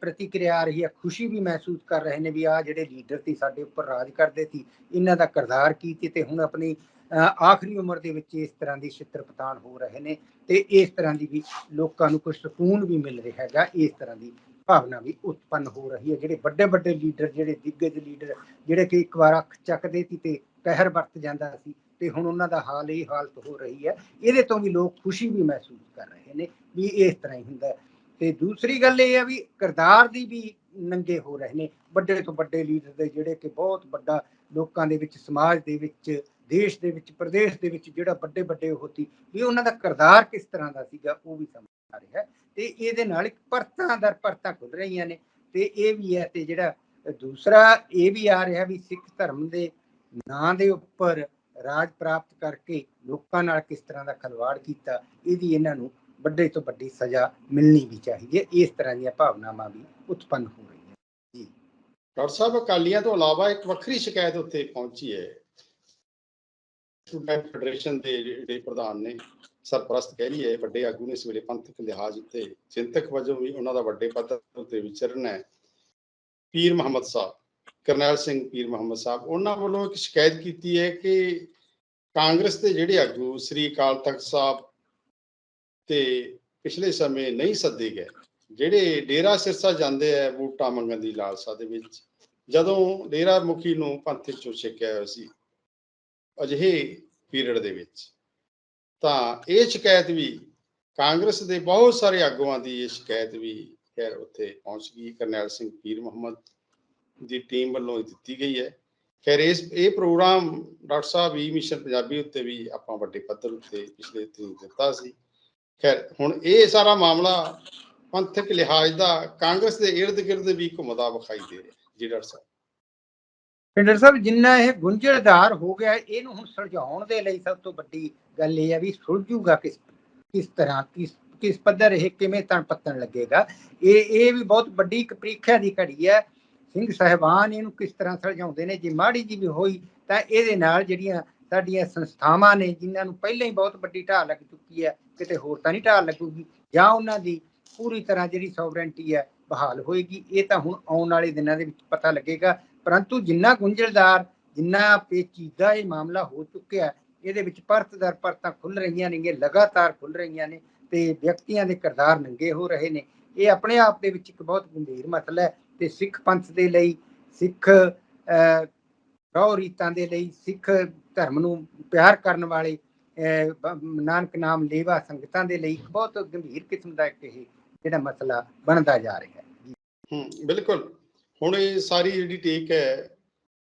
S2: ਪ੍ਰਤੀਕਿਰਿਆ ਆ ਰਹੀ ਹੈ ਖੁਸ਼ੀ ਵੀ ਮਹਿਸੂਸ ਕਰ ਰਹੇ ਨੇ ਵੀ ਆ ਜਿਹੜੇ ਲੀਡਰ ਸੀ ਸਾਡੇ ਉੱਪਰ ਰਾਜ ਕਰਦੇ ਸੀ, ਇਹਨਾਂ ਦਾ ਕਿਰਦਾਰ ਕੀ ਤੇ ਹੁਣ ਆਪਣੀ, ਅਹ ਆਖਰੀ ਉਮਰ ਦੇ ਵਿੱਚ ਇਸ ਤਰ੍ਹਾਂ ਦੀ ਛਿੱਤਰ ਪਤਾਣ ਹੋ ਰਹੇ ਨੇ ਤੇ ਇਸ ਤਰ੍ਹਾਂ ਦੀ ਵੀ ਲੋਕਾਂ ਨੂੰ ਕੁਝ ਸਕੂਨ ਵੀ ਮਿਲ ਰਿਹਾ ਹੈਗਾ, ਇਸ ਤਰ੍ਹਾਂ ਦੀ ਭਾਵਨਾ ਵੀ ਉਤਪੰਨ ਹੋ ਰਹੀ ਹੈ। ਜਿਹੜੇ ਵੱਡੇ ਵੱਡੇ ਲੀਡਰ ਜਿਹੜੇ ਦਿੱਗਜ ਲੀਡਰ ਜਿਹੜੇ ਕਿ ਇੱਕ ਵਾਰ ਅੱਖ ਚੱਕਦੇ ਸੀ ਤੇ ਕਹਿਰ ਵਰਤ ਜਾਂਦਾ ਸੀ ਤੇ ਹੁਣ ਉਹਨਾਂ ਦਾ ਹਾਲ ਹੀ ਹਾਲਤ ਹੋ ਰਹੀ ਹੈ। ਇਹਦੇ ਤੋਂ ਵੀ ਲੋਕ ਖੁਸ਼ੀ ਵੀ ਮਹਿਸੂਸ ਕਰ ਰਹੇ ਨੇ ਵੀ ਇਸ ਤਰ੍ਹਾਂ ਹੀ ਹੁੰਦਾ ਤੇ ਦੂਸਰੀ ਗੱਲ ਇਹ ਹੈ ਵੀ ਕਿਰਦਾਰ ਦੀ ਵੀ ਨੰਗੇ ਹੋ ਰਹੇ ਨੇ, ਵੱਡੇ ਤੋਂ ਵੱਡੇ ਲੀਡਰ ਦੇ ਜਿਹੜੇ ਕਿ ਬਹੁਤ ਵੱਡਾ ਲੋਕਾਂ ਦੇ ਵਿੱਚ, ਸਮਾਜ ਦੇ ਵਿੱਚ, ਦੇਸ਼ ਦੇ ਵਿੱਚ, ਪ੍ਰਦੇਸ਼ ਦੇ ਵਿੱਚ ਜਿਹੜਾ ਵੱਡੇ ਵੱਡੇ ਉਹ ਵੀ ਉਹਨਾਂ ਦਾ ਕਿਰਦਾਰ ਕਿਸ ਤਰ੍ਹਾਂ ਦਾ ਸੀਗਾ ਉਹ ਵੀ ਸਮਝ ਆ ਰਿਹਾ ਤੇ ਇਹਦੇ ਨਾਲ ਇੱਕ ਪਰਤਾਂ ਦਰ ਪਰਤਾਂ ਖੁੱਲ ਰਹੀਆਂ ਨੇ ਤੇ ਇਹ ਵੀ ਹੈ ਤੇ ਜਿਹੜਾ ਦੂਸਰਾ ਇਹ ਵੀ ਆ ਰਿਹਾ ਵੀ ਸਿੱਖ ਧਰਮ ਦੇ ਨਾਂ ਦੇ ਉੱਪਰ ਰਾਜ ਪ੍ਰਾਪਤ ਕਰਕੇ ਲੋਕਾਂ ਨਾਲ ਕਿਸ ਤਰ੍ਹਾਂ ਦਾ ਖਲਵਾੜ ਕੀਤਾ, ਇਹਦੀ ਇਹਨਾਂ ਨੂੰ ਵੱਡੇ ਤੋਂ ਵੱਡੀ ਸਜ਼ਾ ਮਿਲਣੀ ਵੀ ਚਾਹੀਦੀ ਹੈ। ਇਸ ਤਰ੍ਹਾਂ ਦੀਆਂ ਭਾਵਨਾਵਾਂ ਵੀ ਉਤਪੰਨ ਹੋ ਰਹੀਆਂ
S1: ਡਾਕਟਰ ਸਾਹਿਬ, ਅਕਾਲੀਆਂ ਤੋਂ ਇਲਾਵਾ ਇੱਕ ਵੱਖਰੀ ਸ਼ਿਕਾਇਤ ਉੱਤੇ ਪਹੁੰਚੀ ਹੈ। ਸਟੂਡੈਂਟ ਫੈਡਰੇਸ਼ਨ ਦੇ ਜਿਹੜੇ ਪ੍ਰਧਾਨ ਨੇ, ਸਰਪ੍ਰਸਤ ਕਹਿ ਲਈਏ, ਵੱਡੇ ਆਗੂ ਨੇ ਇਸ ਵੇਲੇ ਪੰਥਕ ਲਿਹਾਜ਼ ਉੱਤੇ, ਚਿੰਤਕ ਵਜੋਂ ਵੀ ਉਹਨਾਂ ਦਾ ਵੱਡੇ ਪੱਧਰ ਉੱਤੇ ਵਿਚਰਨ ਹੈ। ਪੀਰ ਮੁਹੰਮਦ ਸਾਹਿਬ, ਕਰਨੈਲ ਸਿੰਘ ਪੀਰ ਮੁਹੰਮਦ ਸਾਹਿਬ, ਉਹਨਾਂ ਵੱਲੋਂ ਇੱਕ ਸ਼ਿਕਾਇਤ ਕੀਤੀ ਹੈ ਕਿ ਕਾਂਗਰਸ ਦੇ ਜਿਹੜੇ ਆਗੂ, ਸ੍ਰੀ ਅਕਾਲ ਤਖਤ ਸਾਹਿਬ ਤੇ ਪਿਛਲੇ ਸਮੇਂ ਨਹੀਂ ਸੱਦੇ ਗਏ। ਜਿਹੜੇ ਡੇਰਾ ਸਿਰਸਾ ਜਾਂਦੇ ਆ ਵੋਟਾਂ ਮੰਗਣ ਦੀ ਲਾਲਸਾ ਦੇ ਵਿੱਚ, ਜਦੋਂ ਡੇਰਾ ਮੁਖੀ ਨੂੰ ਪੰਥ ਚੋਂ ਛਕਿਆ ਹੋਇਆ ਸੀ ਅਜਿਹੇ ਪੀਰੀਅਡ ਦੇ ਵਿੱਚ, ਤਾਂ ਇਹ ਸ਼ਿਕਾਇਤ ਵੀ ਕਾਂਗਰਸ ਦੇ ਬਹੁਤ ਸਾਰੇ ਆਗੂਆਂ ਦੀ ਇਹ ਸ਼ਿਕਾਇਤ ਵੀ ਖੈਰ ਉੱਥੇ ਪਹੁੰਚ ਗਈ। ਕਰਨੈਲ ਸਿੰਘ ਪੀਰ ਮੁਹੰਮਦ ਦੀ ਟੀਮ ਵੱਲੋਂ ਦਿੱਤੀ ਗਈ ਹੈ। ਖੈਰ ਇਸ, ਇਹ ਪ੍ਰੋਗਰਾਮ ਡਾਕਟਰ ਸਾਹਿਬ ਵੀ ਮਿਸ਼ਨ ਪੰਜਾਬੀ ਉੱਤੇ ਵੀ ਆਪਾਂ ਵੱਡੇ ਪੱਧਰ ਉੱਤੇ ਪਿਛਲੇ ਦਿਨ ਦਿੱਤਾ ਸੀ। ਖੈਰ, ਹੁਣ ਇਹ ਸਾਰਾ ਮਾਮਲਾ ਪੰਥਕ ਲਿਹਾਜ਼ ਦਾ ਕਾਂਗਰਸ ਦੇ ਇਰਦ ਗਿਰਦ ਵੀ ਘੁੰਮਦਾ ਵਿਖਾਈ ਦੇ ਰਿਹਾ, ਜੀ ਡਾਕਟਰ ਸਾਹਿਬ।
S2: ਪਿੰਡਰ ਸਾਹਿਬ, ਜਿੰਨਾ ਇਹ ਗੁੰਝਲਦਾਰ ਹੋ ਗਿਆ, ਇਹਨੂੰ ਹੁਣ ਸੁਲਝਾਉਣ ਦੇ ਲਈ ਸਭ ਤੋਂ ਵੱਡੀ ਗੱਲ ਇਹ ਹੈ ਵੀ ਸੁਲਝੂਗਾ ਕਿਸ ਕਿਸ ਤਰ੍ਹਾਂ, ਕਿਸ ਕਿਸ ਪੱਧਰ ਇਹ ਕਿਵੇਂ ਤਣ ਪੱਤਣ ਲੱਗੇਗਾ। ਇਹ ਇਹ ਵੀ ਬਹੁਤ ਵੱਡੀ ਇੱਕ ਪ੍ਰੀਖਿਆ ਦੀ ਘੜੀ ਹੈ। ਸਿੰਘ ਸਾਹਿਬਾਨ ਇਹਨੂੰ ਕਿਸ ਤਰ੍ਹਾਂ ਸੁਲਝਾਉਂਦੇ ਨੇ, ਜੇ ਮਾੜੀ ਜੀ ਵੀ ਹੋਈ ਤਾਂ ਇਹਦੇ ਨਾਲ ਜਿਹੜੀਆਂ ਸਾਡੀਆਂ ਸੰਸਥਾਵਾਂ ਨੇ ਜਿਨ੍ਹਾਂ ਨੂੰ ਪਹਿਲਾਂ ਹੀ ਬਹੁਤ ਵੱਡੀ ਢਾਲ ਲੱਗ ਚੁੱਕੀ ਹੈ, ਕਿਤੇ ਹੋਰ ਤਾਂ ਨਹੀਂ ਢਾਲ ਲੱਗੂਗੀ, ਜਾਂ ਉਹਨਾਂ ਦੀ ਪੂਰੀ ਤਰ੍ਹਾਂ ਜਿਹੜੀ ਸੋਵਰੈਂਟੀ ਹੈ ਬਹਾਲ ਹੋਏਗੀ, ਇਹ ਤਾਂ ਹੁਣ ਆਉਣ ਵਾਲੇ ਦਿਨਾਂ ਦੇ ਵਿੱਚ ਪਤਾ ਲੱਗੇਗਾ। ਪਰੰਤੂ ਜਿੰਨਾ ਗੁੰਝਲਦਾਰ, ਜਿੰਨਾ ਪੇਚੀਦਾ ਇਹ ਮਾਮਲਾ ਹੋ ਚੁੱਕਿਆ, ਇਹਦੇ ਵਿੱਚ ਪਰਤ ਦਰ ਪਰਤਾਂ ਖੁੱਲ ਰਹੀਆਂ ਨੇ ਲਗਾਤਾਰ ਖੁੱਲ ਰਹੀਆਂ ਨੇ ਤੇ ਵਿਅਕਤੀਆਂ ਦੇ ਕਿਰਦਾਰ ਨੰਗੇ ਹੋ ਰਹੇ ਨੇ। ਇਹ ਆਪਣੇ ਆਪ ਦੇ ਵਿੱਚ ਇੱਕ ਬਹੁਤ ਗੰਭੀਰ ਮਸਲਾ ਹੈ ਤੇ ਸਿੱਖ ਪੰਥ ਦੇ ਲਈ ਸਿੱਖ ਅਹ, ਰੀਤਾਂ ਦੇ ਲਈ ਸਿੱਖ ਧਰਮ ਨੂੰ ਪਿਆਰ ਕਰਨ ਵਾਲੇ ਨਾਨਕ ਨਾਮ ਲੇਵਾ ਸੰਗਤਾਂ ਦੇ ਲਈ ਬਹੁਤ ਗੰਭੀਰ ਕਿਸਮ ਦਾ ਇੱਕ ਇਹ ਜਿਹੜਾ ਮਸਲਾ ਬਣਦਾ ਜਾ ਰਿਹਾ ਹੈ।
S1: ਹੂੰ ਬਿਲਕੁਲ। ਹੁਣ ਇਹ ਸਾਰੀ ਜਿਹੜੀ ਟੇਕ ਹੈ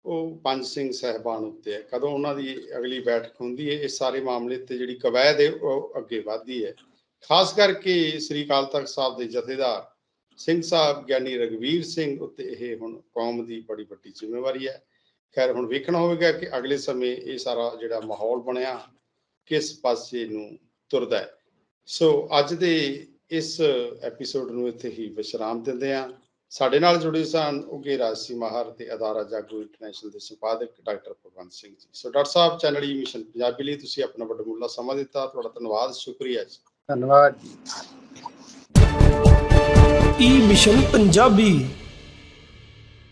S1: ਉਹ ਪੰਜ ਸਿੰਘ ਸਹਿਬਾਨ ਉੱਤੇ ਹੈ। ਕਦੋਂ ਉਹਨਾਂ ਦੀ ਅਗਲੀ ਬੈਠਕ ਹੁੰਦੀ ਹੈ ਇਸ ਸਾਰੇ ਮਾਮਲੇ ਤੇ ਜਿਹੜੀ ਕਵਾਇਦ ਹੈ ਉਹ ਅੱਗੇ ਵਧਦੀ ਹੈ। ਖਾਸ ਕਰਕੇ ਸ੍ਰੀ ਅਕਾਲ ਤਖਤ ਸਾਹਿਬ ਦੇ ਜਥੇਦਾਰ ਸਿੰਘ ਸਾਹਿਬ ਗਿਆਨੀ ਰਗਵੀਰ ਸਿੰਘ ਉੱਤੇ ਇਹ ਹੁਣ ਕੌਮ ਦੀ ਬੜੀ ਵੱਡੀ ਜ਼ਿੰਮੇਵਾਰੀ ਹੈ। ਖੈਰ ਹੁਣ ਵੇਖਣਾ ਹੋਵੇਗਾ ਕਿ ਅਗਲੇ ਸਮੇਂ ਇਹ ਸਾਰਾ ਜਿਹੜਾ ਮਾਹੌਲ ਬਣਿਆ ਕਿਸ ਪਾਸੇ ਨੂੰ ਤੁਰਦਾ ਹੈ। ਸੋ ਅੱਜ ਦੇ ਇਸ ਐਪੀਸੋਡ ਨੂੰ ਇੱਥੇ ਹੀ ਵਿਸ਼ਰਾਮ ਦਿੰਦੇ ਹਾਂ। ਸਾਡੇ ਨਾਲ ਜੁੜੇ ਸਨ ਉਗੇ ਰਾਜਸੀ ਮਾਹਰ ਤੇ ਅਦਾਰਾ ਜਾਗੋ ਇੰਟਰਨੈਸ਼ਨਲ ਦੇ ਸੰਪਾਦਕ doctor Bhagwant Singh ji. So doctor sahib channel E mission Punjabi ਲਈ ਤੁਸੀਂ ਆਪਣਾ ਵੱਡਮੁੱਲਾ ਸਮਾਂ ਦਿੱਤਾ। ਤੁਹਾਡਾ ਧੰਨਵਾਦ ਸ਼ੁਕਰੀਆ ਜੀ।
S2: ਧੰਨਵਾਦ ਜੀ।
S3: ਈ ਮਿਸ਼ਨ ਪੰਜਾਬੀ